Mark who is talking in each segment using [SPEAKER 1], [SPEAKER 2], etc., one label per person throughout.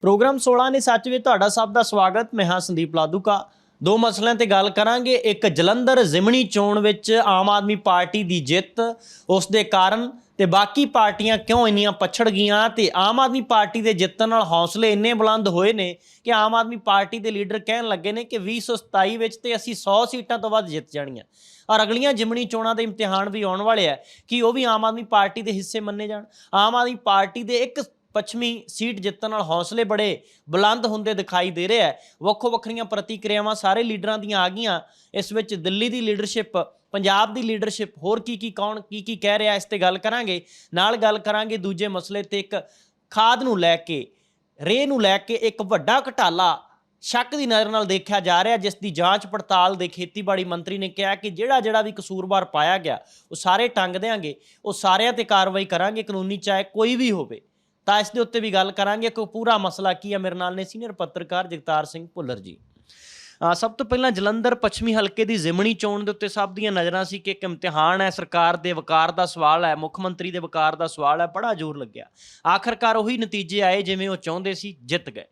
[SPEAKER 1] Programme 16 ਨੇ ਸੱਚ ਵਿੱਚ ਤੁਹਾਡਾ ਸਭ ਦਾ ਸਵਾਗਤ। ਮੈਂ ਹਾਂ ਸੰਦੀਪ ਲਾਦੂਕਾ। ਦੋ ਮਸਲਿਆਂ ਤੇ ਗੱਲ ਕਰਾਂਗੇ। ਇੱਕ ਜਲੰਧਰ ਜ਼ਿਮਣੀ ਚੋਣ ਵਿੱਚ ਆਮ ਆਦਮੀ ਪਾਰਟੀ ਦੀ ਜਿੱਤ, ਉਸ ਦੇ ਕਾਰਨ ਤੇ ਬਾਕੀ ਪਾਰਟੀਆਂ ਕਿਉਂ ਇੰਨੀਆਂ ਪਛੜ ਗਈਆਂ ਤੇ ਆਮ ਆਦਮੀ ਪਾਰਟੀ ਦੇ ਜਿੱਤਣ ਨਾਲ ਹੌਸਲੇ ਇੰਨੇ ਬੁਲੰਦ ਹੋਏ ਨੇ ਕਿ ਆਮ ਆਦਮੀ ਪਾਰਟੀ ਦੇ ਲੀਡਰ ਕਹਿਣ ਲੱਗੇ ਨੇ ਕਿ 2027 ਵਿੱਚ ਤੇ ਅਸੀਂ 100 ਸੀਟਾਂ ਤੋਂ ਵੱਧ ਜਿੱਤ ਜਾਣੀਆਂ। ਔਰ ਅਗਲੀਆਂ ਜਿਮਣੀ ਚੋਣਾਂ ਦੇ ਇਮਤਿਹਾਨ ਵੀ ਆਉਣ ਵਾਲੇ ਆ ਕਿ ਉਹ ਵੀ ਆਮ ਆਦਮੀ ਪਾਰਟੀ ਦੇ ਹਿੱਸੇ ਮੰਨੇ ਜਾਣ। ਆਮ ਆਦਮੀ ਪਾਰਟੀ ਦੇ ਇੱਕ ਪੱਛਮੀ ਸੀਟ ਜਿੱਤਣ ਨਾਲ ਹੌਸਲੇ ਬੜੇ ਬੁਲੰਦ ਹੁੰਦੇ ਦਿਖਾਈ ਦੇ ਰਿਹਾ ਹੈ। ਵੱਖੋ ਵੱਖਰੀਆਂ ਪ੍ਰਤੀਕਿਰਿਆਵਾਂ ਸਾਰੇ ਲੀਡਰਾਂ ਦੀਆਂ ਆ ਗਈਆਂ। ਇਸ ਵਿੱਚ ਦਿੱਲੀ ਦੀ ਲੀਡਰਸ਼ਿਪ, ਪੰਜਾਬ ਦੀ ਲੀਡਰਸ਼ਿਪ, ਹੋਰ ਕੀ ਕੀ ਕੌਣ ਕੀ ਕੀ ਕਹਿ ਰਿਹਾ, ਇਸ ਤੇ ਗੱਲ ਕਰਾਂਗੇ। ਨਾਲ ਗੱਲ ਕਰਾਂਗੇ ਦੂਜੇ ਮਸਲੇ ਤੇ ਇੱਕ ਖਾਦ ਨੂੰ ਲੈ ਕੇ ਰੇ ਨੂੰ ਲੈ ਕੇ ਇੱਕ ਵੱਡਾ ਘਟਾਲਾ ਸ਼ੱਕ ਦੀ ਨਜ਼ਰ ਨਾਲ ਦੇਖਿਆ ਜਾ ਰਿਹਾ, ਜਿਸ ਦੀ ਜਾਂਚ ਪੜਤਾਲ ਦੇ ਖੇਤੀਬਾੜੀ ਮੰਤਰੀ ਨੇ ਕਿਹਾ ਕਿ ਜਿਹੜਾ ਜਿਹੜਾ ਵੀ ਕਸੂਰਵਾਰ ਪਾਇਆ ਗਿਆ, ਉਹ ਸਾਰੇ ਟੰਗ ਦੇਾਂਗੇ ਉਹ ਸਾਰਿਆਂ ਤੇ ਕਾਰਵਾਈ ਕਰਾਂਗੇ, ਕਾਨੂੰਨੀ ਚਾਹੇ ਕੋਈ ਵੀ ਹੋਵੇ। ਤਾਂ ਇਸ ਦੇ ਉੱਤੇ ਵੀ ਗੱਲ ਕਰਾਂਗੇ ਕਿ ਪੂਰਾ ਮਸਲਾ ਕੀ ਹੈ ਮੇਰੇ ਨਾਲ ਨੇ ਸੀਨੀਅਰ ਪੱਤਰਕਾਰ ਜਗਤਾਰ ਸਿੰਘ ਭੁੱਲਰ ਜੀ। ਸਭ ਤੋਂ ਪਹਿਲਾਂ ਜਲੰਧਰ ਪੱਛਮੀ ਹਲਕੇ ਦੀ ਜ਼ਿਮਣੀ ਚੋਣ ਦੇ ਉੱਤੇ ਸਭ ਦੀਆਂ ਨਜ਼ਰਾਂ ਸੀ ਕਿ ਇੱਕ ਇਮਤਿਹਾਨ ਹੈ, ਸਰਕਾਰ ਦੇ ਵਕਾਰ ਦਾ ਸਵਾਲ ਹੈ, ਮੁੱਖ ਮੰਤਰੀ ਦੇ ਵਕਾਰ ਦਾ ਸਵਾਲ ਹੈ, ਬੜਾ ਜ਼ੋਰ ਲੱਗਿਆ। ਆਖਰਕਾਰ ਉਹੀ ਨਤੀਜੇ ਆਏ ਜਿਵੇਂ ਉਹ ਚਾਹੁੰਦੇ ਸੀ, ਜਿੱਤ ਗਏ।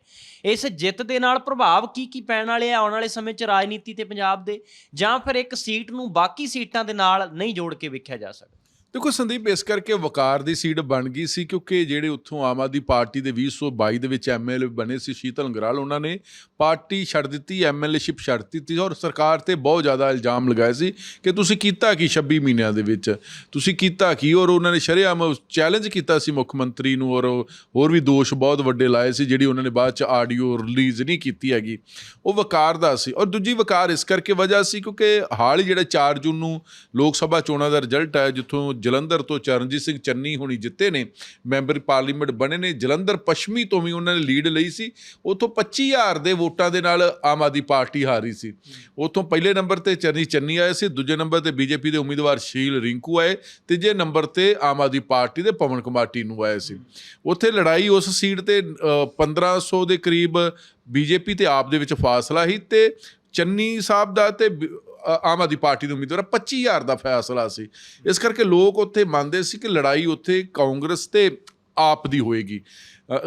[SPEAKER 1] ਇਸ ਜਿੱਤ ਦੇ ਨਾਲ ਪ੍ਰਭਾਵ ਕੀ ਕੀ ਪੈਣ ਵਾਲੇ ਆ ਆਉਣ ਵਾਲੇ ਸਮੇਂ 'ਚ ਰਾਜਨੀਤੀ ਤੇ ਪੰਜਾਬ ਦੇ? ਜਾਂ ਫਿਰ ਇੱਕ ਸੀਟ ਨੂੰ ਬਾਕੀ ਸੀਟਾਂ ਦੇ ਨਾਲ ਨਹੀਂ ਜੋੜ ਕੇ ਵੇਖਿਆ ਜਾ ਸਕਦਾ?
[SPEAKER 2] ਦੇਖੋ ਸੰਦੀਪ, ਇਸ ਕਰਕੇ ਵਕਾਰ ਦੀ ਸੀਟ ਬਣ ਗਈ ਸੀ ਕਿਉਂਕਿ ਜਿਹੜੇ ਉੱਥੋਂ ਆਮ ਆਦਮੀ ਪਾਰਟੀ ਦੇ 2022 ਦੇ ਵਿੱਚ ਐਮਐਲਏ ਬਣੇ ਸੀ ਸ਼ੀਤਲ ਅੰਗਰਾਲ, ਉਹਨਾਂ ਨੇ ਪਾਰਟੀ ਛੱਡ ਦਿੱਤੀ ਐਮਐਲਏਸ਼ਿਪ ਛੱਡ ਦਿੱਤੀ ਔਰ ਸਰਕਾਰ ਤੇ ਬਹੁਤ ਜ਼ਿਆਦਾ ਇਲਜ਼ਾਮ ਲਗਾਏ ਸੀ ਕਿ ਤੁਸੀਂ ਕੀਤਾ ਕੀ 26 ਮਹੀਨਿਆਂ ਦੇ ਵਿੱਚ? ਤੁਸੀਂ ਕੀਤਾ ਕੀ? ਔਰ ਉਹਨਾਂ ਨੇ ਸ਼ਰੇਆਮ ਚੈਲੰਜ ਕੀਤਾ ਸੀ ਮੁੱਖ ਮੰਤਰੀ ਨੂੰ ਔਰ ਹੋਰ ਵੀ ਦੋਸ਼ ਬਹੁਤ ਵੱਡੇ ਲਾਏ ਸੀ ਜਿਹੜੀ ਉਹਨਾਂ ਨੇ ਬਾਅਦ ਚ ਆਡੀਓ ਰਿਲੀਜ਼ ਨਹੀਂ ਕੀਤੀ ਹੈਗੀ। ਉਹ ਵਕਾਰ ਦਾ ਸੀ ਔਰ ਦੂਜੀ ਵਕਾਰ ਇਸ ਕਰਕੇ ਵਜ੍ਹਾ ਸੀ ਕਿਉਂਕਿ ਹਾਲ ਹੀ ਜਿਹੜਾ 4 ਜੂਨ ਨੂੰ ਲੋਕ ਸਭਾ ਚੋਣਾਂ ਦਾ ਰਿਜ਼ਲਟ ਆਇਆ, ਜਿੱਥੋਂ ਜਲੰਧਰ ਤੋਂ ਚਰਨਜੀਤ ਸਿੰਘ ਚੰਨੀ ਹੁਣੀ ਜਿੱਤੇ ਨੇ ਮੈਂਬਰ ਪਾਰਲੀਮੈਂਟ ਬਣੇ ਨੇ ਜਲੰਧਰ ਪੱਛਮੀ ਤੋਂ ਵੀ ਉਹਨਾਂ ਨੇ ਲੀਡ ਲਈ ਸੀ ਉਥੋਂ 25000 ਦੇ ਵੋਟਾਂ ਦੇ ਨਾਲ ਆਮ ਆਦਮੀ ਪਾਰਟੀ ਹਾਰੀ ਸੀ। ਉਥੋਂ ਪਹਿਲੇ ਨੰਬਰ ਤੇ ਚਰਨਜੀਤ ਚੰਨੀ ਆਏ ਸੀ ਦੂਜੇ ਨੰਬਰ ਤੇ ਬੀਜੇਪੀ ਦੇ ਉਮੀਦਵਾਰ ਸ਼ੀਲ ਰਿੰਕੂ ਆਏ ਤੀਜੇ ਨੰਬਰ ਤੇ ਆਮ ਆਦਮੀ ਪਾਰਟੀ ਦੇ ਪਵਨ ਕੁਮਾਰ ਟੀਨੂ ਆਏ ਸੀ। ਉੱਥੇ ਲੜਾਈ ਉਸ ਸੀਟ ਤੇ ਅ, 1500 ਦੇ ਕਰੀਬ ਬੀਜੇਪੀ ਤੇ ਆਪ ਦੇ ਵਿੱਚ ਫਾਸਲਾ ਸੀ ਤੇ ਚੰਨੀ ਸਾਹਿਬ ਦਾ ਤੇ ਬ- ਆਮ ਆਦਮੀ ਪਾਰਟੀ ਦੇ ਉਮੀਦਵਾਰ 25000 ਦਾ ਫੈਸਲਾ ਸੀ। ਇਸ ਕਰਕੇ ਲੋਕ ਉੱਥੇ ਮੰਨਦੇ ਸੀ ਕਿ ਲੜਾਈ ਉੱਥੇ ਕਾਂਗਰਸ ਤੇ ਆਪ ਦੀ ਹੋਏਗੀ।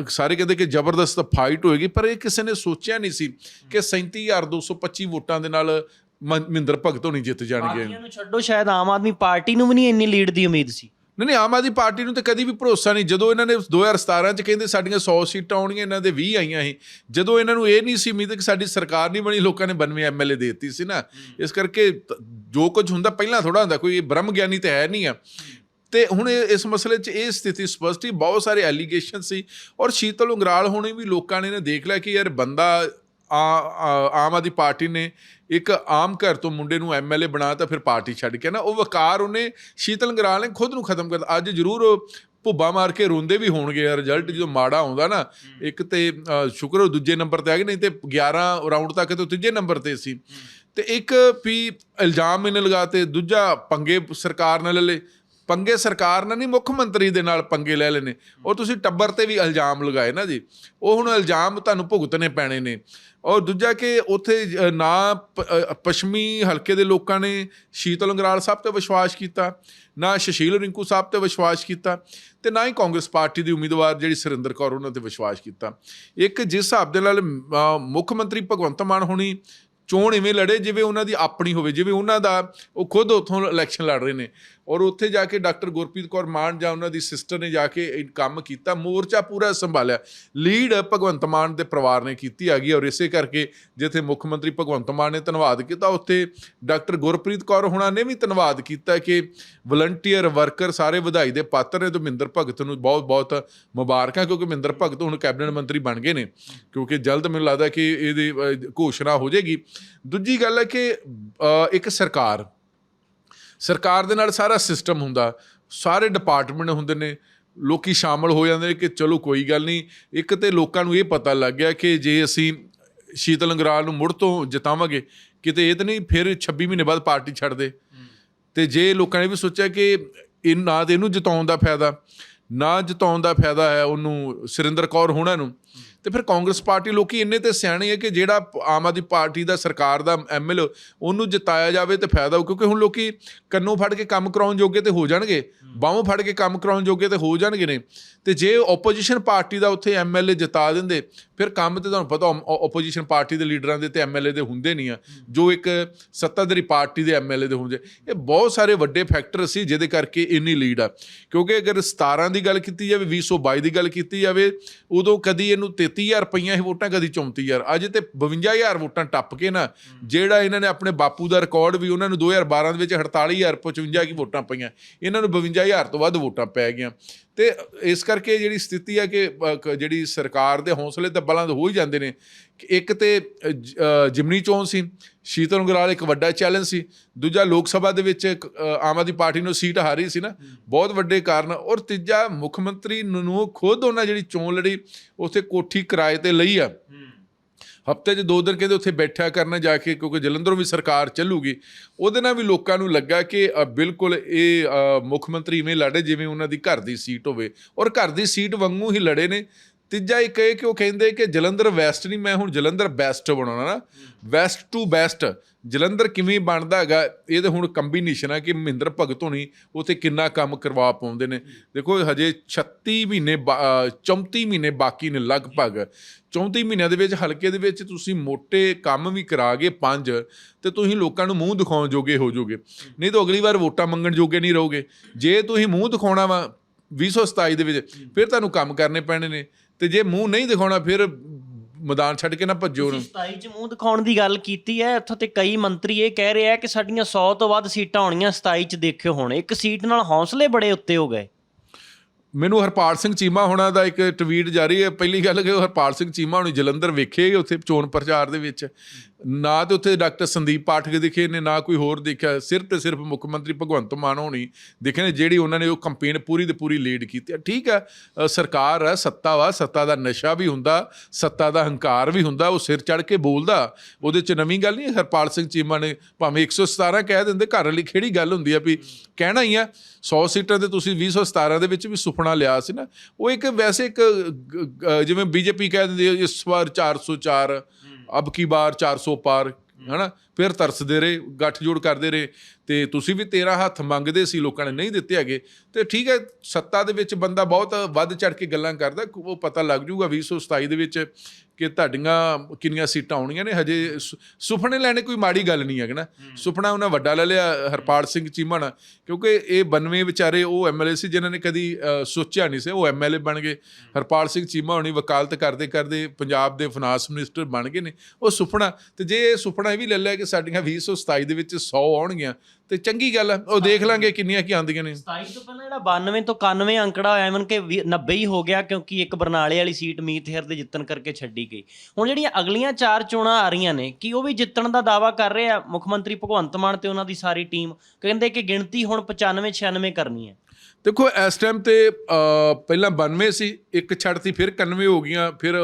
[SPEAKER 2] ਸਾਰੇ ਕਹਿੰਦੇ ਕਿ ਜ਼ਬਰਦਸਤ ਫਾਈਟ ਹੋਏਗੀ, ਪਰ ਇਹ ਕਿਸੇ ਨੇ ਸੋਚਿਆ ਨਹੀਂ ਸੀ ਕਿ 37225 ਵੋਟਾਂ ਦੇ ਨਾਲ ਮ- ਮਹਿੰਦਰ ਭਗਤ ਹੋਣੀ ਜਿੱਤ ਜਾਣਗੇ
[SPEAKER 1] ਬਾਕੀਆਂ ਨੂੰ ਛੱਡੋ, ਸ਼ਾਇਦ ਆਮ ਆਦਮੀ ਪਾਰਟੀ ਨੂੰ ਵੀ ਨਹੀਂ ਇੰਨੀ ਲੀਡ ਦੀ ਉਮੀਦ ਸੀ।
[SPEAKER 2] ਨਹੀਂ ਨਹੀਂ ਆਮ ਆਦਮੀ ਪਾਰਟੀ ਨੂੰ ਤਾਂ ਕਦੀ ਵੀ ਭਰੋਸਾ ਨਹੀਂ। ਜਦੋਂ ਇਹਨਾਂ ਨੇ 2017 ਚ ਕਹਿੰਦੇ ਸਾਡੀਆਂ 100 ਸੀਟਾਂ ਆਉਣਗੀਆਂ ਇਹਨਾਂ ਦੇ 20 ਆਈਆਂ ਸੀ ਜਦੋਂ ਇਹਨਾਂ ਨੂੰ ਇਹ ਨਹੀਂ ਸੀ ਉਮੀਦ ਕਿ ਸਾਡੀ ਸਰਕਾਰ ਨਹੀਂ ਬਣੀ ਲੋਕਾਂ ਨੇ 92 ਐਮਐਲਏ ਦੇ ਦਿੱਤੀ ਸੀ ਨਾ। ਇਸ ਕਰਕੇ ਜੋ ਕੁਝ ਹੁੰਦਾ ਪਹਿਲਾਂ ਥੋੜਾ ਹੁੰਦਾ ਕੋਈ ਬ੍ਰਹਮ ਗਿਆਨੀ ਤਾਂ ਹੈ ਨਹੀਂ ਆ। ਤੇ ਹੁਣ ਇਸ ਮਸਲੇ 'ਚ ਇਹ ਸਥਿਤੀ ਸਪਸ਼ਟ ਹੀ ਬਹੁਤ ਸਾਰੇ ਐਲੀਗੇਸ਼ਨ ਸੀ ਔਰ ਸ਼ੀਤਲ ਉਂਗਰਾਲ ਹੋਣੀ ਵੀ ਲੋਕਾਂ ਨੇ ਦੇਖ ਲਿਆ ਕਿ ਯਾਰ ਬੰਦਾ ਆਮ ਆਦਮੀ ਪਾਰਟੀ ਨੇ ਇੱਕ ਆਮ ਘਰ ਤੋਂ ਮੁੰਡੇ ਨੂੰ ਐਮਐਲਏ ਬਣਾ ਤਾਂ ਫਿਰ ਪਾਰਟੀ ਛੱਡ ਕੇ ਨਾ ਉਹ ਵਕਾਰ ਉਹਨੇ ਸ਼ੀਤਲ ਅੰਗਰਾਲ ਨੇ ਖੁਦ ਨੂੰ ਖਤਮ ਕਰ ਅੱਜ ਜ਼ਰੂਰ ਭੁੱਬਾ ਮਾਰ ਕੇ ਰੋਂਦੇ ਵੀ ਹੋਣਗੇ ਰਿਜ਼ਲਟ ਜਦੋਂ ਮਾੜਾ ਆਉਂਦਾ ਨਾ ਇੱਕ ਤੇ ਸ਼ੁਕਰ ਉਹ ਦੂਜੇ ਨੰਬਰ ਤੇ ਆ ਗਏ ਨਹੀਂ ਤੇ 11 ਰਾਊਂਡ ਤੱਕ ਤੇ ਤੀਜੇ ਨੰਬਰ ਤੇ ਸੀ। ਤੇ ਇੱਕ ਵੀ ਇਲਜ਼ਾਮ ਇਹਨੇ ਲਗਾਤੇ ਦੂਜਾ ਪੰਗੇ ਸਰਕਾਰ ਨਾਲ ਲੈ ਪੰਗੇ ਸਰਕਾਰ ਨਾਲ ਨਹੀਂ ਮੁੱਖ ਮੰਤਰੀ ਦੇ ਨਾਲ ਪੰਗੇ ਲੈ ਲੈਣੇ ਉਹ ਤੁਸੀਂ ਟੱਬਰ ਤੇ ਵੀ ਇਲਜ਼ਾਮ ਲਗਾਏ ਨਾ ਜੀ। ਉਹ ਹੁਣ ਇਲਜ਼ਾਮ ਤੁਹਾਨੂੰ ਭੁਗਤਣੇ ਪੈਣੇ ਨੇ। ਔਰ ਦੂਜਾ ਕਿ ਉੱਥੇ ਨਾ ਪ- ਪੱਛਮੀ ਹਲਕੇ ਦੇ ਲੋਕਾਂ ਨੇ ਸ਼ੀਤਲ ਅੰਗਰਾਲ ਸਾਹਿਬ ਤੇ ਵਿਸ਼ਵਾਸ ਕੀਤਾ, ਨਾ ਸ਼ਸ਼ੀਲ ਰਿੰਕੂ ਸਾਹਿਬ ਤੇ ਵਿਸ਼ਵਾਸ ਕੀਤਾ ਤੇ ਨਾ ਹੀ ਕਾਂਗਰਸ ਪਾਰਟੀ ਦੀ ਉਮੀਦਵਾਰ ਜਿਹੜੀ ਸੁਰਿੰਦਰ ਕੌਰ, ਉਹਨਾਂ ਤੇ ਵਿਸ਼ਵਾਸ ਕੀਤਾ। ਇੱਕ ਜਿਸ ਹਿਸਾਬ ਦੇ ਨਾਲ ਮੁੱਖ ਮੰਤਰੀ ਭਗਵੰਤ ਮਾਨ ਹੋਣੀ ਚੋਣ ਇਵੇਂ ਲੜੇ, ਜਿਵੇਂ ਉਹਨਾਂ ਦੀ ਆਪਣੀ ਹੋਵੇ, ਜਿਵੇਂ ਉਹਨਾਂ ਦਾ ਉਹ ਖੁਦ ਉੱਥੋਂ ਇਲੈਕਸ਼ਨ ਲੜ ਰਹੇ ਨੇ। ਔਰ ਉੱਥੇ ਜਾ ਕੇ ਡਾਕਟਰ ਗੁਰਪ੍ਰੀਤ ਕੌਰ ਮਾਨ ਜਾਂ ਉਹਨਾਂ ਦੀ ਸਿਸਟਰ ਨੇ ਜਾ ਕੇ ਇਹ ਕੰਮ ਕੀਤਾ, ਮੋਰਚਾ ਪੂਰਾ ਸੰਭਾਲਿਆ। ਲੀਡ ਭਗਵੰਤ ਮਾਨ ਦੇ ਪਰਿਵਾਰ ਨੇ ਕੀਤੀ ਹੈਗੀ ਔਰ ਇਸੇ ਕਰਕੇ ਜਿੱਥੇ ਮੁੱਖ ਮੰਤਰੀ ਭਗਵੰਤ ਮਾਨ ਨੇ ਧੰਨਵਾਦ ਕੀਤਾ, ਉੱਥੇ ਡਾਕਟਰ ਗੁਰਪ੍ਰੀਤ ਕੌਰ ਹੁਣਾਂ ਨੇ ਵੀ ਧੰਨਵਾਦ ਕੀਤਾ ਕਿ ਵਲੰਟੀਅਰ ਵਰਕਰ ਸਾਰੇ ਵਧਾਈ ਦੇ ਪਾਤਰ ਨੇ ਤੇ ਮਹਿੰਦਰ ਭਗਤ ਨੂੰ ਬਹੁਤ ਬਹੁਤ ਮੁਬਾਰਕਾਂ ਕਿਉਂਕਿ ਮਹਿੰਦਰ ਭਗਤ ਹੁਣ ਕੈਬਨਿਟ ਮੰਤਰੀ ਬਣ ਗਏ ਨੇ, ਕਿਉਂਕਿ ਜਲਦ ਮੈਨੂੰ ਲੱਗਦਾ ਕਿ ਇਹਦੀ ਘੋਸ਼ਣਾ ਹੋ ਜਾਏਗੀ। ਦੂਜੀ ਗੱਲ ਹੈ ਕਿ ਇੱਕ ਸਰਕਾਰ ਸਰਕਾਰ ਦੇ ਨਾਲ ਸਾਰਾ ਸਿਸਟਮ ਹੁੰਦਾ। ਸਾਰੇ ਡਿਪਾਰਟਮੈਂਟ ਹੁੰਦੇ ਨੇ। ਲੋਕੀ ਸ਼ਾਮਲ ਹੋ ਜਾਂਦੇ ਨੇ ਕਿ ਚਲੋ ਕੋਈ ਗੱਲ ਨਹੀਂ। ਇੱਕ ਤੇ ਲੋਕਾਂ ਨੂੰ ਇਹ ਪਤਾ ਲੱਗ ਗਿਆ ਕਿ ਜੇ ਅਸੀਂ ਸ਼ੀਤਲ ਅੰਗਰਾਲ ਨੂੰ ਮੁੜ ਤੋਂ ਜਿਤਾਵਾਂਗੇ ਕਿਤੇ ਇਹ ਤਾਂ ਨਹੀਂ ਫਿਰ 26 ਮਹੀਨੇ ਬਾਅਦ ਪਾਰਟੀ ਛੱਡ ਦੇ। ਤੇ ਜੇ ਲੋਕਾਂ ਨੇ ਵੀ ਸੋਚਿਆ ਕਿ ਇਹ ਨਾ ਤੇ ਇਹਨੂੰ ਜਿਤਾਉਣ ਦਾ ਫਾਇਦਾ ਨਾ ਜਿਤਾਉਣ ਦਾ ਫਾਇਦਾ ਹੈ ਉਹਨੂੰ ਸੁਰਿੰਦਰ ਕੌਰ ਹੋਣਾ ਨੂੰ ਤੇ ਫਿਰ ਕਾਂਗਰਸ ਪਾਰਟੀ ਲੋਕੀ ਇੰਨੇ ਤੇ ਸਿਆਣੇ ਆ ਕਿ ਜਿਹੜਾ ਆਮ ਆਦਮੀ ਪਾਰਟੀ ਦਾ ਸਰਕਾਰ ਦਾ ਐਮਐਲ ਉਹਨੂੰ ਜਿਤਾਇਆ ਜਾਵੇ ਤੇ ਫਾਇਦਾ ਹੋ ਕਿਉਂਕਿ ਹੁਣ ਲੋਕੀ ਕੰਨੋਂ ਫੜ ਕੇ ਕੰਮ ਕਰਾਉਣ ਜੋਗੇ ਤੇ ਹੋ ਜਾਣਗੇ ਬਾਹੋਂ ਫੜ ਕੇ ਕੰਮ ਕਰਾਉਣ ਜੋਗੇ ਤੇ ਹੋ ਜਾਣਗੇ ਨੇ। ਤੇ ਜੇ ਆਪੋਜੀਸ਼ਨ ਪਾਰਟੀ ਦਾ ਉੱਥੇ ਐਮਐਲਏ ਜਿਤਾ ਦਿੰਦੇ, ਫਿਰ ਕੰਮ ਤੇ ਤੁਹਾਨੂੰ ਪਤਾ ਆਪੋਜੀਸ਼ਨ ਪਾਰਟੀ ਦੇ ਲੀਡਰਾਂ ਦੇ ਤੇ ਐਮਐਲਏ ਦੇ ਹੁੰਦੇ ਨਹੀਂ ਆ। ਜੋ ਇੱਕ ਸੱਤਾਧਾਰੀ ਪਾਰਟੀ ਦੇ ਐਮਐਲਏ ਦੇ ਹੁੰਦੇ, ਇਹ ਬਹੁਤ ਸਾਰੇ ਵੱਡੇ ਫੈਕਟਰ ਸੀ ਜਿਹਦੇ ਕਰਕੇ ਇੰਨੀ ਲੀਡ ਆ। ਕਿਉਂਕਿ ਅਗਰ 17 ਦੀ ਗੱਲ ਕੀਤੀ ਜਾਵੇ 2022 ਦੀ ਗੱਲ ਕੀਤੀ ਜਾਵੇ, ਉਦੋਂ ਕਦੀ ਇਹਨੂੰ 33000 ਪਈਆਂ ਹੀ ਵੋਟਾਂ ਕਦੀ 34000 ਅੱਜ ਤੇ 52000 ਵੋਟਾਂ ਟੱਪ ਕੇ ਨਾ, ਜਿਹੜਾ ਇਹਨਾਂ ਨੇ ਆਪਣੇ ਬਾਪੂ ਦਾ ਰਿਕਾਰਡ ਵੀ ਉਹਨਾਂ ਨੂੰ 2012 ਦੇ ਵਿੱਚ 48055 ਕੀ ਵੋਟਾਂ ਪਈਆਂ। ਇਹਨਾਂ ਨੂੰ 52000 ਤੋਂ ਵੱਧ ਵੋਟਾਂ ਪੈ ਗਈਆਂ। ਤੇ ਇਸ ਕਰਕੇ ਜਿਹੜੀ ਸਥਿਤੀ ਆ ਕਿ ਜਿਹੜੀ ਸਰਕਾਰ ਦੇ ਹੌਸਲੇ ਤਾਂ ਬੁਲੰਦ ਹੋ ਹੀ ਜਾਂਦੇ ਨੇ। ਇੱਕ ਤੇ ਜਿਮਨੀ ਚੋਣ ਸੀ ਸ਼ੀਤਲ ਉਂਗਰਾਲ ਇੱਕ ਵੱਡਾ ਚੈਲੰਜ ਸੀ ਦੂਜਾ ਲੋਕ ਸਭਾ ਦੇ ਵਿੱਚ ਇੱਕ, ਆਮ ਆਦਮੀ ਪਾਰਟੀ ਨੂੰ ਸੀਟ ਹਾਰੀ ਸੀ ਨਾ ਬਹੁਤ ਵੱਡੇ ਕਾਰਨ ਔਰ ਤੀਜਾ ਮੁੱਖ ਮੰਤਰੀ ਨੂੰ ਖੁਦ ਉਹਨਾਂ ਜਿਹੜੀ ਚੋਣ ਲੜੀ ਉੱਥੇ ਕੋਠੀ ਕਿਰਾਏ ਤੇ ਲਈ ਆ। ਹਫ਼ਤੇ 'ਚ ਦੋ ਦਿਨ ਕਹਿੰਦੇ ਉੱਥੇ ਬੈਠਿਆ ਕਰਨ ਜਾ ਕੇ ਕਿਉਂਕਿ ਜਲੰਧਰੋਂ ਵੀ ਸਰਕਾਰ ਚੱਲੂਗੀ ਉਹਦੇ ਨਾਲ ਵੀ ਲੋਕਾਂ ਨੂੰ ਲੱਗਾ ਕਿ ਬਿਲਕੁਲ ਇਹ ਮੁੱਖ ਮੰਤਰੀ ਇਵੇਂ ਲੜੇ ਜਿਵੇਂ ਉਹਨਾਂ ਦੀ ਘਰ ਦੀ ਸੀਟ ਹੋਵੇ ਔਰ ਘਰ ਦੀ ਸੀਟ ਵਾਂਗੂ ਹੀ ਲੜੇ ਨੇ ਤੀਜਾ ਇੱਕ ਇਹ ਕਿ ਉਹ ਕਹਿੰਦੇ ਕਿ ਜਲੰਧਰ ਵੈਸਟ ਨਹੀਂ ਮੈਂ ਹੁਣ ਜਲੰਧਰ ਬੈਸਟ ਬਣਾਉਣਾ ਨਾ। ਵੈਸਟ ਟੂ ਬੈਸਟ ਜਲੰਧਰ ਕਿਵੇਂ ਬਣਦਾ ਹੈਗਾ ਇਹ ਤਾਂ ਹੁਣ ਕੰਬੀਨੇਸ਼ਨ ਆ ਕਿ ਮਹਿੰਦਰ ਭਗਤ ਹੋਣੀ ਉੱਥੇ ਕਿੰਨਾ ਕੰਮ ਕਰਵਾ ਪਾਉਂਦੇ ਨੇ। ਦੇਖੋ ਹਜੇ 36 ਮਹੀਨੇ ਬਾ- ਅ, 34 ਮਹੀਨੇ ਬਾਕੀ ਨੇ ਲਗਭਗ। 34 ਮਹੀਨਿਆਂ ਦੇ ਵਿੱਚ ਹਲਕੇ ਦੇ ਵਿੱਚ ਤੁਸੀਂ ਮੋٹے ਕੰਮ ਵੀ ਕਰਾਗੇ ਪੰਜ ਤੇ ਤੁਸੀਂ ਲੋਕਾਂ ਨੂੰ ਮੂੰਹ ਦਿਖਾਉਣ ਜੋਗੇ ਹੋ ਜੋਗੇ ਨਹੀਂ ਤਾਂ ਅਗਲੀ ਵਾਰ ਵੋਟਾਂ ਮੰਗਣ ਜੋਗੇ ਨਹੀਂ ਰਹੋਗੇ। ਜੇ ਤੁਸੀਂ ਮੂੰਹ ਦਿਖਾਉਣਾ ਵਾ 2027 ਦੇ ਵਿੱਚ ਫਿਰ ਤੁਹਾਨੂੰ ਕੰਮ ਕਰਨੇ ਪੈਣੇ ਨੇ। ਤੇ ਜੇ ਮੂੰਹ ਨਹੀਂ ਦਿਖਾਉਣਾ ਫਿਰ ਮੈਦਾਨ ਛੱਡ ਕੇ ਨਾ ਭੱਜੋ ਨਾ
[SPEAKER 1] 27 ਚ ਮੂੰਹ ਦਿਖਾਉਣ ਦੀ ਗੱਲ ਕੀਤੀ ਹੈ ਇੱਥੋਂ ਤੇ ਕਈ ਮੰਤਰੀ ਇਹ ਕਹਿ ਰਹੇ ਆ ਕਿ ਸਾਡੀਆਂ 100 ਤੋਂ ਵੱਧ ਸੀਟਾਂ ਹੋਣੀਆਂ 27 ਚ ਦੇਖਿਓ ਹੁਣ। ਇੱਕ ਸੀਟ ਨਾਲ ਹੌਸਲੇ ਬੜੇ ਉੱਤੇ ਹੋ ਗਏ।
[SPEAKER 2] ਮੈਨੂੰ ਹਰਪਾਲ ਸਿੰਘ ਚੀਮਾ ਹੋਣਾ ਦਾ ਇੱਕ ਟਵੀਟ ਜਾਰੀ ਹੈ। ਪਹਿਲੀ ਗੱਲ ਕਿ ਉਹ ਹਰਪਾਲ ਸਿੰਘ ਚੀਮਾ ਹੋਣੀ ਜਲੰਧਰ ਵੇਖੇ ਉੱਥੇ ਚੋਣ ਪ੍ਰਚਾਰ ਦੇ ਵਿੱਚ। ਨਾ ਤੇ ਉੱਥੇ ਡਾਕਟਰ ਸੰਦੀਪ ਪਾਠਕ ਦਿਖੇ ਨੇ, ਨਾ ਕੋਈ ਹੋਰ ਦੇਖਿਆ। ਸਿਰਫ ਤੇ ਸਿਰਫ ਮੁੱਖ ਮੰਤਰੀ ਭਗਵੰਤ ਮਾਨ ਹੋਣੀ ਦਿਖੇ ਨੇ, ਜਿਹੜੀ ਉਹਨਾਂ ਨੇ ਉਹ ਕੰਪੇਨ ਪੂਰੀ ਦੇ ਪੂਰੀ ਲੀਡ ਕੀਤੀ। ਹੈ ਠੀਕ ਹੈ ਸਰਕਾਰ ਹੈ, ਸੱਤਾ ਵਾ, ਸੱਤਾ ਦਾ ਨਸ਼ਾ ਵੀ ਹੁੰਦਾ, ਸੱਤਾ ਦਾ ਹੰਕਾਰ ਵੀ ਹੁੰਦਾ, ਉਹ ਸਿਰ ਚੜ ਕੇ ਬੋਲਦਾ। ਉਹਦੇ ਚ ਨਵੀਂ ਗੱਲ ਨਹੀਂ, ਹਰਪਾਲ ਸਿੰਘ ਚੀਮਾ ਨੇ ਭਾਵੇਂ 117 ਕਹਿ ਦਿੰਦੇ, ਘਰ ਵਾਲੀ ਖੇੜੀ ਗੱਲ ਹੁੰਦੀ ਆ ਵੀ ਕਹਿਣਾ ਹੀ ਆ 100 ਸੀਟਾਂ ਤੇ ਤੁਸੀਂ 2017 ਦੇ ਵਿੱਚ ਵੀ ਸੁਪਨਾ ਲਿਆ ਸੀ ਨਾ ਉਹ ਇੱਕ ਵੈਸੇ ਇੱਕ ਜਿਵੇਂ ਬੀਜੇਪੀ ਕਹਿ ਦਿੰਦੀ ਹੈ, ਇਸ ਵਾਰ 404 ਅਬ ਕੀ ਬਾਰ 400 ਪਾਰ ਹਨਾ? ਫਿਰ ਤਰਸਦੇ ਰਹੇ ਗੱਠਜੋੜ ਕਰਦੇ ਰਹੇ ਤੇ ਤੁਸੀਂ ਵੀ 13 ਹੱਥ ਮੰਗਦੇ ਸੀ ਲੋਕਾਂ ਨੇ ਨਹੀਂ ਦਿੱਤੇ ਹੈਗੇ। ਤੇ ਠੀਕ ਹੈ ਸੱਤਾ ਦੇ ਵਿੱਚ ਬੰਦਾ ਬਹੁਤ ਵੱਧ ਚੜ ਕੇ ਗੱਲਾਂ ਕਰਦਾ ਉਹ ਪਤਾ ਲੱਗ ਜੂਗਾ 2027 ਦੇ ਵਿੱਚ ਕਿ ਤੁਹਾਡੀਆਂ ਕਿੰਨੀਆਂ ਸੀਟਾਂ ਆਉਣੀਆਂ ਨੇ ਹਜੇ ਸੁਪਨੇ ਲੈਣੇ ਕੋਈ ਮਾੜੀ ਗੱਲ ਨਹੀਂ ਹੈਗਾ ਨਾ। ਸੁਪਨਾ ਉਹਨਾਂ ਵੱਡਾ ਲੈ ਲਿਆ ਹਰਪਾਲ ਸਿੰਘ ਚੀਮਾ ਨਾਲ ਕਿਉਂਕਿ ਇਹ 92 ਵਿਚਾਰੇ ਉਹ ਐਮਐਲਏ ਸੀ ਜਿਨ੍ਹਾਂ ਨੇ ਕਦੀ ਸੋਚਿਆ ਨਹੀਂ ਸੀ ਉਹ ਐਮਐਲਏ ਬਣ ਗਏ। ਹਰਪਾਲ ਸਿੰਘ ਚੀਮਾ ਹੋਣੀ ਵਕਾਲਤ ਕਰਦੇ ਕਰਦੇ ਪੰਜਾਬ ਦੇ ਫਾਈਨਾਂਸ ਮਿਨਿਸਟਰ ਬਣ ਗਏ ਨੇ ਉਹ ਸੁਪਨਾ ਤੇ ਜੇ ਇਹ ਸੁਪਨਾ ਇਹ ਵੀ ਲੈ ਲਿਆ ਕਿ ਸਾਡੀਆਂ 2027 ਦੇ ਵਿੱਚ 100 ਆਉਣਗੀਆਂ ਤੇ ਚੰਗੀ ਗੱਲ ਹੈ ਉਹ ਦੇਖ ਲਾਂਗੇ ਕਿੰਨੀਆਂ ਕੀ ਆਉਂਦੀਆਂ ਨੇ।
[SPEAKER 1] 27 ਤੋਂ ਪਹਿਲਾਂ ਜਿਹੜਾ 92 ਤੋਂ 91 ਅੰਕੜਾ ਹੋਇਆ ਇਵਨ ਕਿ 90 ਹੀ ਹੋ ਗਿਆ ਕਿਉਂਕਿ ਇੱਕ ਬਰਨਾਲੇ ਵਾਲੀ ਸੀਟ ਮੀਤ ਹੇਰ ਦੇ ਜਿੱਤਣ ਕਰਕੇ ਛੱਡੀ ਗਈ। ਹੁਣ ਜਿਹੜੀਆਂ ਅਗਲੀਆਂ ਚਾਰ ਚੋਣਾਂ ਆ ਰਹੀਆਂ ਨੇ ਕੀ ਉਹ ਵੀ ਜਿੱਤਣ ਦਾ ਦਾਵਾ ਕਰ ਰਹੇ ਆ ਮੁੱਖ ਮੰਤਰੀ ਭਗਵੰਤ ਮਾਨ ਤੇ ਉਹਨਾਂ ਦੀ ਸਾਰੀ ਟੀਮ? ਕਹਿੰਦੇ ਕਿ ਗਿਣਤੀ ਹੁਣ 95 96 ਕਰਨੀ ਹੈ।
[SPEAKER 2] ਦੇਖੋ ਇਸ ਟਾਈਮ ਤੇ ਪਹਿਲਾਂ 92 ਸੀ ਇੱਕ ਛੱਡਤੀ ਫਿਰ 91 ਹੋ ਗਈਆਂ ਫਿਰ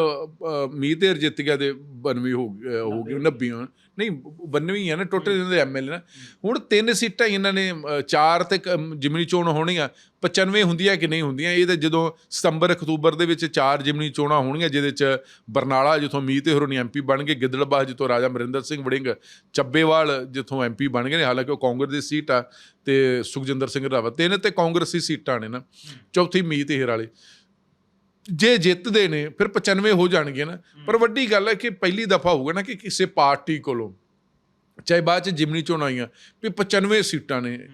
[SPEAKER 2] ਮੀਤੇਰ ਜਿੱਤ ਗਿਆ ਤੇ 92 ਹੋ ਗਈ 90 ਹੋਣ। ਨਹੀਂ 92 ਹੀ ਆ ਨਾ ਟੋਟਲ ਇਹਨਾਂ ਦੇ ਐਮਐਲਏ ਨਾ। ਹੁਣ ਤਿੰਨ ਸੀਟਾਂ ਹੀ ਇਹਨਾਂ ਨੇ ਅ, ਚਾਰ ਤੇ ਕ- ਜਿਮਨੀ ਚੋਣ ਹੋਣੀਆਂ 95 ਹੁੰਦੀਆਂ ਕਿ ਨਹੀਂ ਹੁੰਦੀਆਂ? ਇਹ ਤਾਂ ਜਦੋਂ ਸਤੰਬਰ ਅਕਤੂਬਰ ਦੇ ਵਿੱਚ ਚਾਰ ਜਿਮਨੀ ਚੋਣਾਂ ਹੋਣਗੀਆਂ ਜਿਹਦੇ ਚ ਬਰਨਾਲਾ ਜਿੱਥੋਂ ਮੀਤ ਹੋਰਨੀ ਐਮਪੀ ਬਣ ਗਏ ਗਿੱਦੜਬਾਹ ਜਿੱਥੋਂ ਰਾਜਾ ਮਰਿੰਦਰ ਸਿੰਘ ਵੜਿੰਗ ਚੱਬੇਵਾਲ ਜਿੱਥੋਂ ਐਮਪੀ ਬਣ ਗਏ ਨੇ ਹਾਲਾਂਕਿ ਉਹ ਕਾਂਗਰਸ ਦੀ ਸੀਟ ਆ ਤੇ ਸੁਖਜਿੰਦਰ ਸਿੰਘ ਰਾਵਤ ਤਿੰਨ ਤੇ ਕਾਂਗਰਸੀ ਸੀਟਾਂ ਨੇ ਨਾ। ਚੌਥੀ ਮੀਤ ਹੇਰ ਵਾਲੇ। ਜੇ ਜਿੱਤਦੇ ਨੇ ਫਿਰ 95 ਹੋ ਜਾਣਗੇ ਨਾ। ਪਰ ਵੱਡੀ ਗੱਲ ਹੈ ਕਿ ਪਹਿਲੀ ਦਫਾ ਹੋਊਗਾ ਨਾ ਕਿ ਕਿਸੇ ਪਾਰਟੀ ਕੋਲੋਂ ਚਾਹੇ ਬਾਅਦ ਚ ਜਿਮਨੀ ਚੋਣ ਆਈਆਂ ਵੀ 95 ਸੀਟਾਂ ਨੇ।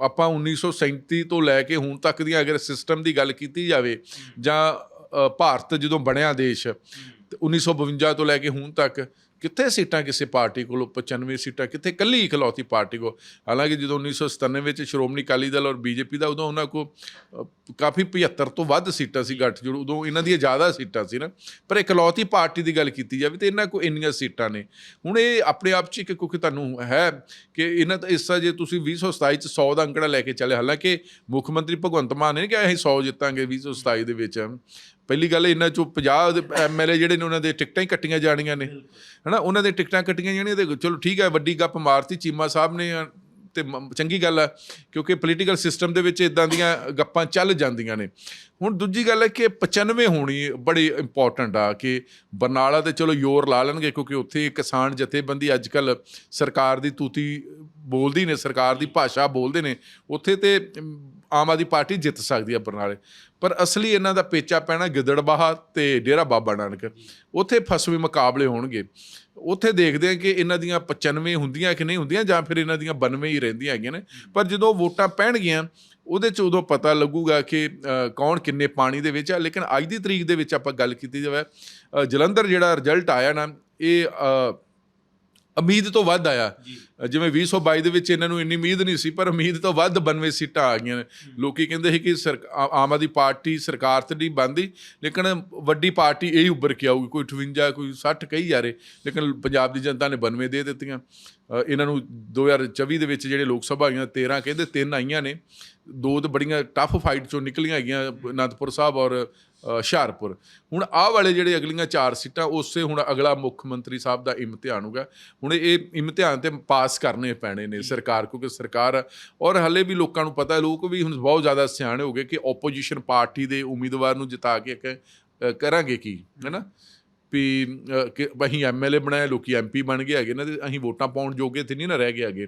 [SPEAKER 2] ਆਪਾਂ 1937 ਤੋਂ ਲੈ ਕੇ ਹੁਣ ਤੱਕ ਦੀਆਂ ਅਗਰ ਸਿਸਟਮ ਦੀ ਗੱਲ ਕੀਤੀ ਜਾਵੇ ਜਾਂ ਭਾਰਤ ਜਦੋਂ ਬਣਿਆ ਦੇਸ਼ ਤੇ 1952 ਤੋਂ ਲੈ ਕੇ ਹੁਣ ਤੱਕ ਕਿੱਥੇ ਸੀਟਾਂ ਕਿਸੇ ਪਾਰਟੀ ਕੋਲੋਂ 95 ਸੀਟਾਂ ਕਿੱਥੇ? ਕੱਲੀ ਇਕਲੌਤੀ ਪਾਰਟੀ ਕੋ ਹਾਲਾਂਕਿ ਜਦੋਂ 1997 ਵਿੱਚ ਸ਼੍ਰੋਮਣੀ ਅਕਾਲੀ ਦਲ ਔਰ ਬੀਜੇਪੀ ਦਾ ਉਦੋਂ ਉਹਨਾਂ ਕੋ ਕਾਫੀ 75 ਤੋਂ ਵੱਧ ਸੀਟਾਂ ਸੀ ਗੱਠਜੋੜ, ਉਦੋਂ ਇਹਨਾਂ ਦੀਆਂ ਜ਼ਿਆਦਾ ਸੀਟਾਂ ਸੀ ਨਾ। ਪਰ ਇਕਲੌਤੀ ਪਾਰਟੀ ਦੀ ਗੱਲ ਕੀਤੀ ਜਾਵੇ ਤੇ ਇਹਨਾਂ ਕੋ ਇੰਨੀਆਂ ਸੀਟਾਂ ਨੇ। ਹੁਣ ਇਹ ਆਪਣੇ ਆਪ 'ਚ ਇੱਕ ਕਿਉਂਕਿ ਤੁਹਾਨੂੰ ਹੈ ਕਿ ਇਹਨਾਂ ਦਾ ਹਿੱਸਾ ਜੇ ਤੁਸੀਂ 2027 ਚ 100 ਦਾ ਅੰਕੜਾ ਲੈ ਕੇ ਚੱਲੇ, ਹਾਲਾਂਕਿ ਮੁੱਖ ਮੰਤਰੀ ਭਗਵੰਤ ਮਾਨ ਨੇ ਕਿਹਾ ਅਸੀਂ 100 ਜਿੱਤਾਂਗੇ 2027 ਦੇ ਵਿੱਚ। ਪਹਿਲੀ ਗੱਲ ਇਹਨਾਂ ਚੋਂ 50 ਐਮਐਲਏ ਜਿਹੜੇ ਨੇ ਉਹਨਾਂ ਦੇ ਟਿਕਟਾਂ ਹੀ ਕੱਟੀਆਂ ਜਾਣੀਆਂ ਨੇ। ਹਨਾ ਉਹਨਾਂ ਦੇ ਟਿਕਟਾਂ ਕੱਟੀਆਂ ਜਾਣੀਆਂ ਤੇ ਚਲੋ ਠੀਕ ਹੈ ਵੱਡੀ ਗੱਪ ਮਾਰਤੀ ਚੀਮਾ ਸਾਹਿਬ ਨੇ ਤੇ ਚੰਗੀ ਗੱਲ ਆ ਕਿਉਂਕਿ ਪੋਲੀਟੀਕਲ ਸਿਸਟਮ ਦੇ ਵਿੱਚ ਇਦਾਂ ਦੀਆਂ ਗੱਪਾਂ ਚੱਲ ਜਾਂਦੀਆਂ ਨੇ। ਹੁਣ ਦੂਜੀ ਗੱਲ ਹੈ ਕਿ 95 ਹੋਣੀ ਬੜੀ ਇੰਪੋਰਟੈਂਟ ਆ ਕਿ ਬਰਨਾਲਾ ਤੇ ਚਲੋ ਯੋਰ ਲਾ ਲੈਣਗੇ ਕਿਉਂਕਿ ਉੱਥੇ ਕਿਸਾਨ ਜਥੇਬੰਦੀ ਅੱਜ ਕੱਲ ਸਰਕਾਰ ਦੀ ਤੂਤੀ ਬੋਲਦੀ ਨੇ ਸਰਕਾਰ ਦੀ ਭਾਸ਼ਾ ਬੋਲਦੇ ਨੇ। ਉੱਥੇ ਤੇ ਆਮ ਆਦਮੀ ਪਾਰਟੀ ਜਿੱਤ ਸਕਦੀ ਹੈ ਬਰਨਾਲੇ। ਪਰ ਅਸਲੀ ਇਹਨਾਂ ਦਾ ਪੇਚਾ ਪੈਣਾ ਗਿੱਦੜਬਾਹਾ ਤੇ ਡੇਰਾ ਬਾਬਾ ਨਾਨਕ। ਉੱਥੇ ਫਸਵੇਂ ਮੁਕਾਬਲੇ ਹੋਣਗੇ। ਉੱਥੇ ਦੇਖਦੇ ਆ ਕਿ ਇਹਨਾਂ ਦੀਆਂ 95 ਹੁੰਦੀਆਂ ਕਿ ਨਹੀਂ ਹੁੰਦੀਆਂ ਜਾਂ ਫਿਰ ਇਹਨਾਂ ਦੀਆਂ 92 ਹੀ ਰਹਿੰਦੀਆਂ ਹੈਗੀਆਂ ਨੇ। ਪਰ ਜਦੋਂ ਵੋਟਾਂ ਪੈਣਗੀਆਂ, ਉਹਦੇ ਚ ਉਦੋਂ ਪਤਾ ਲੱਗੂਗਾ ਕਿ ਕੌਣ ਕਿੰਨੇ ਪਾਣੀ ਦੇ ਵਿੱਚ ਆ। ਲੇਕਿਨ ਅੱਜ ਦੀ ਤਰੀਕ ਦੇ ਵਿੱਚ ਆਪਾਂ ਗੱਲ ਕੀਤੀ ਜਾਵੇ ਜਲੰਧਰ ਜਿਹੜਾ ਰਿਜ਼ਲਟ ਆਇਆ ਨਾ, ਇਹ ਉਮੀਦ ਤੋਂ ਵੱਧ ਆਇਆ। ਜਿਵੇਂ 2022 ਦੇ ਵਿੱਚ ਇਹਨਾਂ ਨੂੰ ਇੰਨੀ ਉਮੀਦ ਨਹੀਂ ਸੀ ਪਰ ਉਮੀਦ ਤੋਂ ਵੱਧ 92 ਸੀਟਾਂ ਆ ਗਈਆਂ ਲੋਕੀ ਕਹਿੰਦੇ ਸੀ ਕਿ ਆਮ ਆਦਮੀ ਪਾਰਟੀ ਸਰਕਾਰ ਤੇ ਨਹੀਂ ਬਣਦੀ ਲੇਕਿਨ ਵੱਡੀ ਪਾਰਟੀ ਇਹ ਹੀ ਉੱਭਰ ਕੇ ਆਊਗੀ ਕੋਈ 58 ਕੋਈ 60 ਕਹੀ ਜਾ ਰਹੇ ਲੇਕਿਨ ਪੰਜਾਬ ਦੀ ਜਨਤਾ ਨੇ 92 ਦੇ ਦਿੱਤੀਆਂ। ਇਹਨਾਂ ਨੂੰ 2024 ਦੇ ਵਿੱਚ ਜਿਹੜੇ ਲੋਕ ਸਭਾ ਆਈਆਂ 13 ਕਹਿੰਦੇ ਤਿੰਨ ਆਈਆਂ ਨੇ। ਦੋ ਤਾਂ ਬੜੀਆਂ ਟਫ ਫਾਈਟ ਚੋਂ ਨਿਕਲੀਆਂ ਹੈਗੀਆਂ ਅਨੰਦਪੁਰ ਸਾਹਿਬ ਔਰ ਹੁਸ਼ਿਆਰਪੁਰ। ਹੁਣ ਆਹ ਵਾਲੇ ਜਿਹੜੇ ਅਗਲੀਆਂ ਚਾਰ ਸੀਟਾਂ ਉਸੇ ਹੁਣ ਅਗਲਾ ਮੁੱਖ ਮੰਤਰੀ ਸਾਹਿਬ ਦਾ ਇਮਤਿਹਾਨ ਹੋਗਾ ਹੁਣ ਇਹ ਇਮਤਿਹਾਨ ਤੇ ਪਾਸ ਕਰਨੇ ਪੈਣੇ ਨੇ ਸਰਕਾਰ ਕਿਉਂਕਿ ਸਰਕਾਰ ਔਰ ਹੱਲੇ ਵੀ ਲੋਕਾਂ ਨੂੰ ਪਤਾ ਹੈ ਲੋਕ ਵੀ ਹੁਣ ਬਹੁਤ ਜ਼ਿਆਦਾ ਸਿਆਣੇ ਹੋ ਗਏ ਕਿ ਆਪੋਜੀਸ਼ਨ ਪਾਰਟੀ ਦੇ ਉਮੀਦਵਾਰ ਨੂੰ ਜਿਤਾ ਕੇ ਕਰਾਂਗੇ ਕੀ ਹੈਨਾ? ਵੀ ਅ, ਕਿ ਅਸੀਂ ਐਮਐਲਏ ਬਣਾਏ ਲੋਕੀ ਐਮਪੀ ਬਣ ਗਏ ਹੈਗੇ ਨਾ ਤੇ ਅਸੀਂ ਵੋਟਾਂ ਪਾਉਣ ਜੋਗੇ ਤੇ ਨਹੀਂ ਨਾ ਰਹਿ ਗਏ ਹੈਗੇ।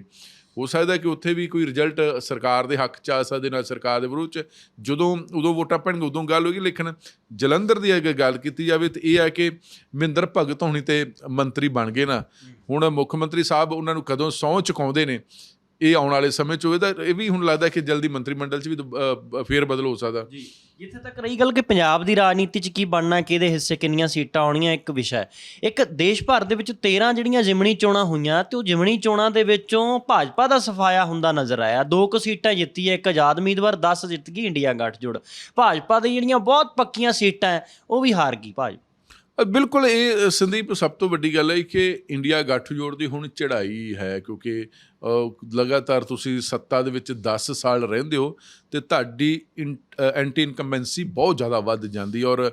[SPEAKER 2] ਹੋ ਸਕਦਾ ਕਿ ਉੱਥੇ ਵੀ ਕੋਈ ਰਿਜ਼ਲਟ ਸਰਕਾਰ ਦੇ ਹੱਕ ਚ ਆ ਸਕਦੇ ਨਾਲ ਸਰਕਾਰ ਦੇ ਵਿਰੋਧ ਚ। ਜਦੋਂ ਉਦੋਂ ਵੋਟਾਂ ਪੈਣਗੇ ਉਦੋਂ ਗੱਲ ਹੋਗੀ ਲੇਕਿਨ ਜਲੰਧਰ ਦੀ ਅਗਰ ਗੱਲ ਕੀਤੀ ਜਾਵੇ ਤੇ ਇਹ ਹੈ ਕਿ ਮਹਿੰਦਰ ਭਗਤ ਹੋਣੀ ਤੇ ਮੰਤਰੀ ਬਣ ਗਏ ਨਾ। ਹੁਣ ਮੁੱਖ ਮੰਤਰੀ ਸਾਹਿਬ ਉਹਨਾਂ ਨੂੰ ਕਦੋਂ ਸਹੁੰ ਚੁਕਾਉਂਦੇ ਨੇ? ਇਹ ਆਉਣ ਵਾਲੇ ਸਮੇਂ ਚ ਹੋਵੇ ਤਾਂ ਇਹ ਵੀ ਹੁਣ ਲੱਗਦਾ ਕਿ ਜਲਦੀ ਮੰਤਰੀ ਮੰਡਲ ਚ ਵੀ ਫੇਰ ਬਦਲ ਹੋ ਸਕਦਾ।
[SPEAKER 1] ਜੀ, ਜਿੱਥੇ ਤੱਕ ਰਹੀ ਗੱਲ ਕਿ ਪੰਜਾਬ ਦੀ ਰਾਜਨੀਤੀ 'ਚ ਕੀ ਬਣਨਾ, ਕਿਹਦੇ ਹਿੱਸੇ ਕਿੰਨੀਆਂ ਸੀਟਾਂ ਆਉਣੀਆਂ, ਇੱਕ ਵਿਸ਼ਾ ਹੈ। ਇੱਕ ਦੇਸ਼ ਭਰ ਦੇ ਵਿੱਚ 13 ਜਿਹੜੀਆਂ ਜਿਮਣੀ ਚੋਣਾਂ ਹੋਈਆਂ, ਤੇ ਉਹ ਜਿਮਣੀ ਚੋਣਾਂ ਦੇ ਵਿੱਚੋਂ ਭਾਜਪਾ ਦਾ ਸਫਾਇਆ ਹੁੰਦਾ ਨਜ਼ਰ ਆਇਆ। ਦੋ ਕੁ ਸੀਟਾਂ ਜਿੱਤੀ ਹੈ ਇੱਕ ਆਜ਼ਾਦ ਉਮੀਦਵਾਰ 10 ਜਿੱਤ ਗਈ, ਇੰਡੀਆ ਗੱਠਜੋੜ। ਭਾਜਪਾ ਦੀ ਜਿਹੜੀਆਂ ਬਹੁਤ ਪੱਕੀਆਂ ਸੀਟਾਂ ਉਹ ਵੀ ਹਾਰ ਗਈ ਭਾਜਪਾ।
[SPEAKER 2] ਬਿਲਕੁਲ ਇਹ ਸੰਦੀਪ, ਸਭ ਤੋਂ ਵੱਡੀ ਗੱਲ ਹੈ ਕਿ ਇੰਡੀਆ ਗੱਠਜੋੜ ਦੀ ਹੁਣ ਚੜ੍ਹਾਈ ਹੈ ਕਿਉਂਕਿ ਲਗਾਤਾਰ ਤੁਸੀਂ ਸੱਤਾ ਦੇ ਵਿੱਚ 10 ਸਾਲ ਰਹਿੰਦੇ ਹੋ ਤੇ ਤੁਹਾਡੀ ਐਂਟੀ ਇਨਕੰਬੈਂਸੀ ਬਹੁਤ ਜ਼ਿਆਦਾ ਵੱਧ ਜਾਂਦੀ ਔਰ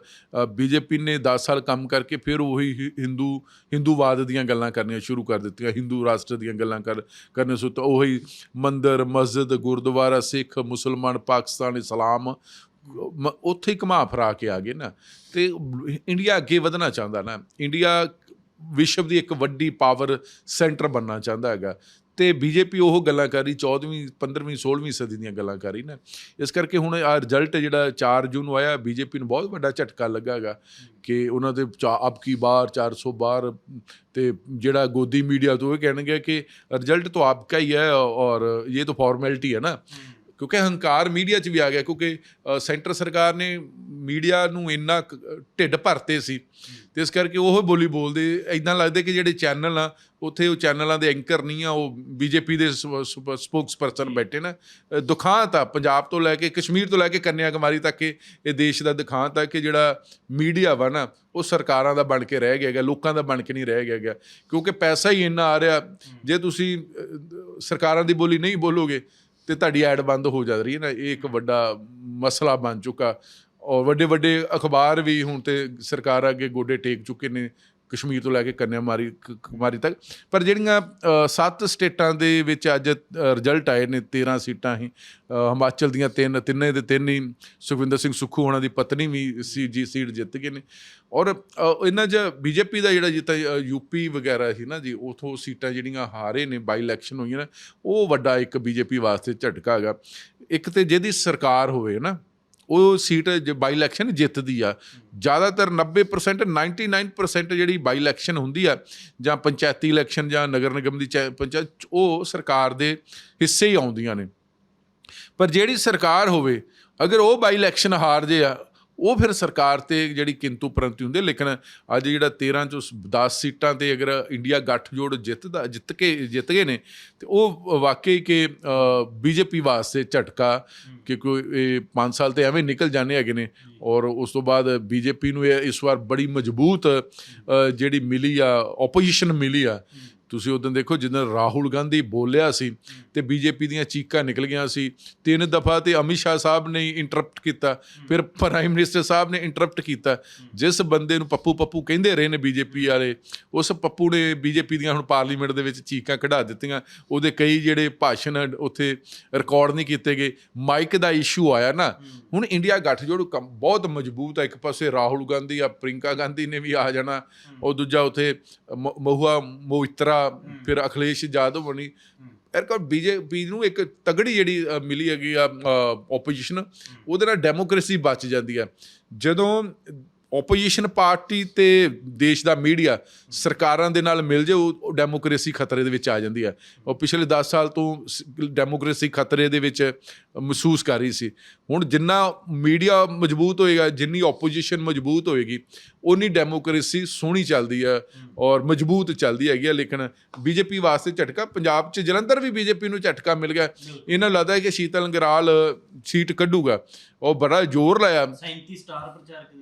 [SPEAKER 2] ਬੀਜੇਪੀ ਨੇ 10 ਸਾਲ ਕੰਮ ਕਰਕੇ ਫਿਰ ਉਹੀ ਹਿ- ਹਿੰਦੂ, ਹਿੰਦੂਵਾਦ ਦੀਆਂ ਗੱਲਾਂ ਕਰਨੀਆਂ ਸ਼ੁਰੂ ਕਰ ਦਿੱਤੀਆਂ, ਹਿੰਦੂ ਰਾਸ਼ਟਰ ਦੀਆਂ ਗੱਲਾਂ ਕਰ, ਕਰਨੇ ਸੁ ਤਾਂ ਉਹੀ ਮੰਦਰ, ਮਸਜਿਦ, ਗੁਰਦੁਆਰਾ, ਸਿੱਖ, ਮੁਸਲਮਾਨ, ਪਾਕਿਸਤਾਨ, ਇਸਲਾਮ ਉੱਥੇ ਹੀ ਘੁਮਾ ਫਰਾ ਕੇ ਆ ਗਏ ਨਾ। ਤੇ ਇੰਡੀਆ ਅੱਗੇ ਵਧਣਾ ਚਾਹੁੰਦਾ ਨਾ। ਇੰਡੀਆ ਵਿਸ਼ਵ ਦੀ ਇੱਕ ਵੱਡੀ ਪਾਵਰ ਸੈਂਟਰ ਬਣਨਾ ਚਾਹੁੰਦਾ ਹੈਗਾ। ਤੇ ਬੀਜੇਪੀ ਉਹ ਗੱਲਾਂ ਕਰ ਰਹੀ 14ਵੀਂ 15ਵੀਂ 16ਵੀਂ ਸਦੀ ਦੀਆਂ ਗੱਲਾਂ ਕਰ ਰਹੀ ਨਾ। ਇਸ ਕਰਕੇ ਹੁਣ ਆ ਰਿਜ਼ਲਟ ਜਿਹੜਾ 4 ਜੂਨ ਨੂੰ ਆਇਆ, ਬੀਜੇਪੀ ਨੂੰ ਬਹੁਤ ਵੱਡਾ ਝਟਕਾ ਲੱਗਾ ਹੈਗਾ ਕਿ ਉਹਨਾਂ ਦੇ ਚਾ- ਅਬ ਕੀ ਬਾਰ 400 ਬਾਰ ਤੇ ਜਿਹੜਾ ਗੋਦੀ ਮੀਡੀਆ ਤੋਂ ਇਹ ਕਹਿਣਗੇ ਕਿ ਰਿਜ਼ਲਟ ਤਾਂ ਆਪਕਾ ਹੀ ਹੈ ਔਰ ਇਹ ਤਾਂ ਫਾਰਮੈਲਿਟੀ ਹੈ ਨਾ। ਕਿਉਂਕਿ ਹੰਕਾਰ ਮੀਡੀਆ 'ਚ ਵੀ ਆ ਗਿਆ ਕਿਉਂਕਿ ਸੈਂਟਰ ਸਰਕਾਰ ਨੇ ਮੀਡੀਆ ਨੂੰ ਇੰਨਾ ਢਿੱਡ ਭਰਤੇ ਸੀ। ਤੇ ਇਸ ਕਰਕੇ ਉਹ ਬੋਲੀ ਬੋਲਦੇ ਐਦਾਂ ਲੱਗਦਾ ਕਿ ਜਿਹੜੇ ਚੈਨਲ ਆ ਉੱਥੇ ਉਹ ਚੈਨਲਾਂ ਦੇ ਐਂਕਰ ਨਹੀਂ ਆ ਉਹ ਬੀਜੇਪੀ ਦੇ ਸਪੋਕਸ ਪਰਸਨ ਬੈਠੇ ਨਾ। ਦੁਖਾਂਤ ਆ ਪੰਜਾਬ ਤੋਂ ਲੈ ਕੇ ਕਸ਼ਮੀਰ ਤੋਂ ਲੈ ਕੇ ਕੰਨਿਆਕੁਮਾਰੀ ਤੱਕ ਇਹ ਦੇਸ਼ ਦਾ ਦੁਖਾਂਤ ਆ ਕਿ ਜਿਹੜਾ ਮੀਡੀਆ ਵਾ ਨਾ ਉਹ ਸਰਕਾਰਾਂ ਦਾ ਬਣ ਕੇ ਰਹਿ ਗਿਆ ਹੈਗਾ ਲੋਕਾਂ ਦਾ ਬਣ ਕੇ ਨਹੀਂ ਰਹਿ ਗਿਆ ਹੈਗਾ। ਕਿਉਂਕਿ ਪੈਸਾ ਹੀ ਇੰਨਾ ਆ ਰਿਹਾ ਜੇ ਤੁਸੀਂ ਸਰਕਾਰਾਂ ਦੀ ਬੋਲੀ ਨਹੀਂ ਬੋਲੋਗੇ ਤੇ ਤੁਹਾਡੀ ਐਡ ਬੰਦ ਹੋ ਜਾ ਰਹੀ ਹੈ ਨਾ, ਇਹ ਇੱਕ ਵੱਡਾ ਮਸਲਾ ਬਣ ਚੁੱਕਾ। ਔਰ ਵੱਡੇ ਵੱਡੇ ਅਖਬਾਰ ਵੀ ਹੁਣ ਤੇ ਸਰਕਾਰ ਅੱਗੇ ਗੋਡੇ ਟੇਕ ਚੁੱਕੇ ਨੇ। ਕਸ਼ਮੀਰ ਤੋਂ ਲੈ ਕੇ ਕੰਨਿਆਮਾਰੀ ਕ- ਕੁਮਾਰੀ ਤੱਕ। ਪਰ ਜਿਹੜੀਆਂ ਸੱਤ ਸਟੇਟਾਂ ਦੇ ਵਿੱਚ ਅੱਜ ਰਿਜ਼ਲਟ ਆਏ ਨੇ 13 ਸੀਟਾਂ ਹੀ। ਹਿਮਾਚਲ ਦੀਆਂ ਤਿੰਨ, ਤਿੰਨੇ ਦੇ ਤਿੰਨ ਹੀ। ਸੁਖਵਿੰਦਰ ਸਿੰਘ ਸੁੱਖੂ ਹੋਣਾ ਦੀ ਪਤਨੀ ਵੀ ਸੀ, ਜੀ, ਸੀਟ ਜਿੱਤ ਗਏ ਨੇ। ਔਰ ਇਹਨਾਂ 'ਚ ਬੀਜੇਪੀ ਦਾ ਜਿਹੜਾ ਜਿੱਤਾ ਯੂਪੀ ਵਗੈਰਾ ਸੀ ਨਾ ਜੀ, ਉਥੋਂ ਸੀਟਾਂ ਜਿਹੜੀਆਂ ਹਾਰੇ ਨੇ ਬਾਈ ਇਲੈਕਸ਼ਨ ਹੋਈਆਂ ਨੇ, ਉਹ ਵੱਡਾ ਇੱਕ ਬੀਜੇਪੀ ਵਾਸਤੇ ਝਟਕਾ ਹੈਗਾ। ਇੱਕ ਤੇ ਜਿਹਦੀ ਸਰਕਾਰ ਹੋਵੇ ਨਾ ਉਹ ਸੀਟ ਜੇ ਬਾਈ ਇਲੈਕਸ਼ਨ ਜਿੱਤਦੀ ਆ। ਜ਼ਿਆਦਾਤਰ 90% 99% ਜਿਹੜੀ ਬਾਈ ਇਲੈਕਸ਼ਨ ਹੁੰਦੀ ਆ, ਜਾਂ ਪੰਚਾਇਤੀ ਇਲੈਕਸ਼ਨ ਜਾਂ ਨਗਰ ਨਿਗਮ ਦੀ ਚੈ- ਪੰਚਾਇਤ, ਉਹ ਸਰਕਾਰ ਦੇ ਹਿੱਸੇ ਹੀ ਆਉਂਦੀਆਂ ਨੇ। ਪਰ ਜਿਹੜੀ ਸਰਕਾਰ ਹੋਵੇ, ਅਗਰ ਉਹ ਬਾਈ ਇਲੈਕਸ਼ਨ ਹਾਰ ਜੇ ਆ ਉਹ ਫਿਰ ਸਰਕਾਰ ਤੇ ਜਿਹੜੀ ਕਿੰਤੂ ਪਰੰਤੂ ਹੁੰਦੇ ਲੇਕਿਨ ਅੱਜ ਜਿਹੜਾ 13 ਚੋਂ 10 ਸੀਟਾਂ ਤੇ ਅਗਰ ਇੰਡੀਆ ਗੱਠਜੋੜ ਜਿੱਤਦਾ, ਜਿੱਤ ਕੇ, ਜਿੱਤ ਗਏ ਨੇ, ਤੇ ਉਹ ਵਾਕਈ ਕਿ ਬੀਜੇਪੀ ਵਾਸਤੇ ਝਟਕਾ ਕਿ ਕੋਈ, ਇਹ 5 ਸਾਲ ਤੇ ਐਵੇਂ ਨਿਕਲ ਜਾਣੇ ਹੈਗੇ ਨੇ ਔਰ ਉਸ ਤੋਂ ਬਾਅਦ ਬੀਜੇਪੀ ਨੂੰ ਇਹ ਇਸ ਵਾਰ ਬੜੀ ਮਜ਼ਬੂਤ ਜਿਹੜੀ ਮਿਲੀ ਆ ਆਪੋਜੀਸ਼ਨ ਮਿਲੀ ਆ ਤੁਸੀਂ ਉਦੋਂ ਦੇਖੋ ਜਦੋਂ ਰਾਹੁਲ ਗਾਂਧੀ ਬੋਲਿਆ ਸੀ ਤੇ ਬੀਜੇਪੀ ਦੀਆਂ ਚੀਕਾਂ ਨਿਕਲ ਗਈਆਂ ਸੀ, ਤਿੰਨ ਦਫਾ ਤੇ ਅਮਿਤ ਸ਼ਾਹ ਸਾਹਿਬ ਨੇ ਇੰਟਰਪਟ ਕੀਤਾ, ਫਿਰ ਪ੍ਰਾਈਮ ਮਿਨਿਸਟਰ ਸਾਹਿਬ ਨੇ ਇੰਟਰਪਟ ਕੀਤਾ। ਜਿਸ ਬੰਦੇ ਨੂੰ ਪੱਪੂ ਪੱਪੂ ਕਹਿੰਦੇ ਰਹੇ ਨੇ ਬੀਜੇਪੀ ਵਾਲੇ, ਉਸ ਪੱਪੂ ਨੇ ਬੀਜੇਪੀ ਦੀਆਂ ਹੁਣ ਪਾਰਲੀਮੈਂਟ ਦੇ ਵਿੱਚ ਚੀਕਾਂ ਕਢਾ ਦਿੱਤੀਆਂ। ਉਹਦੇ ਕਈ ਜਿਹੜੇ ਭਾਸ਼ਣ ਉੱਥੇ ਰਿਕਾਰਡ ਨਹੀਂ ਕੀਤੇ ਗਏ। ਮਾਈਕ ਦਾ ਇਸ਼ੂ ਆਇਆ ਨਾ। ਹੁਣ ਇੰਡੀਆ ਗੱਠਜੋੜ ਕੰਮ ਬਹੁਤ ਮਜ਼ਬੂਤ ਹੈ ਇੱਕ ਪਾਸੇ ਰਾਹੁਲ ਗਾਂਧੀ ਆ ਪ੍ਰਿੰਕਾ ਗਾਂਧੀ ਨੇ ਵੀ ਆ ਜਾਣਾ। ਉਹ ਦੂਜਾ ਉਥੇ ਮਹੁਆ ਮੋਇਤਰਾ ਫਿਰ ਅਖਿਲੇਸ਼ ਜਾਦਵ ਬਣੀ। ਐਰਕਾ ਬੀਜੇਪੀ ਨੂੰ ਇੱਕ ਤਗੜੀ ਜਿਹੜੀ ਮਿਲੀ ਹੈਗੀ ਆ ਆਪੋਜੀਸ਼ਨ ਉਹਦੇ ਨਾਲ ਡੈਮੋਕ੍ਰੇਸੀ ਬਚ ਜਾਂਦੀ ਹੈ ਜਦੋਂ ਆਪੋਜੀਸ਼ਨ ਪਾਰਟੀ ਤੇ ਦੇਸ਼ ਦਾ ਮੀਡੀਆ ਸਰਕਾਰਾਂ ਦੇ ਨਾਲ ਮਿਲ ਜੇ, ਉਹ ਡੈਮੋਕ੍ਰੇਸੀ ਖਤਰੇ ਦੇ ਵਿੱਚ ਆ ਜਾਂਦੀ ਹੈ। ਉਹ ਪਿਛਲੇ 10 ਸਾਲ ਤੋਂ ਡੈਮੋਕ੍ਰੇਸੀ ਖਤਰੇ ਦੇ ਵਿੱਚ ਮਹਿਸੂਸ ਕਰ ਰਹੀ ਸੀ। ਹੁਣ ਜਿੰਨਾ ਮੀਡੀਆ ਮਜ਼ਬੂਤ ਹੋਏਗਾ, ਜਿੰਨੀ ਆਪੋਜੀਸ਼ਨ ਮਜ਼ਬੂਤ ਹੋਏਗੀ ਉਨੀ ਡੈਮੋਕ੍ਰੇਸੀ ਸੋਹਣੀ ਚੱਲਦੀ ਹੈ ਔਰ ਮਜ਼ਬੂਤ ਚੱਲਦੀ ਹੈਗੀ ਆ ਲੇਕਿਨ ਬੀਜੇਪੀ ਵਾਸਤੇ ਝਟਕਾ, ਪੰਜਾਬ 'ਚ ਜਲੰਧਰ ਵੀ ਬੀਜੇਪੀ ਨੂੰ ਝਟਕਾ ਮਿਲ ਗਿਆ। ਇਹਨਾਂ ਨੂੰ ਲੱਗਦਾ ਹੈ ਕਿ ਸ਼ੀਤਲ ਗਰਾਲ ਸੀਟ ਕੱਢੂਗਾ। ਉਹ ਬੜਾ ਜ਼ੋਰ ਲਾਇਆ।
[SPEAKER 1] 37 ਸਟਾਰ ਪ੍ਰਚਾਰਕ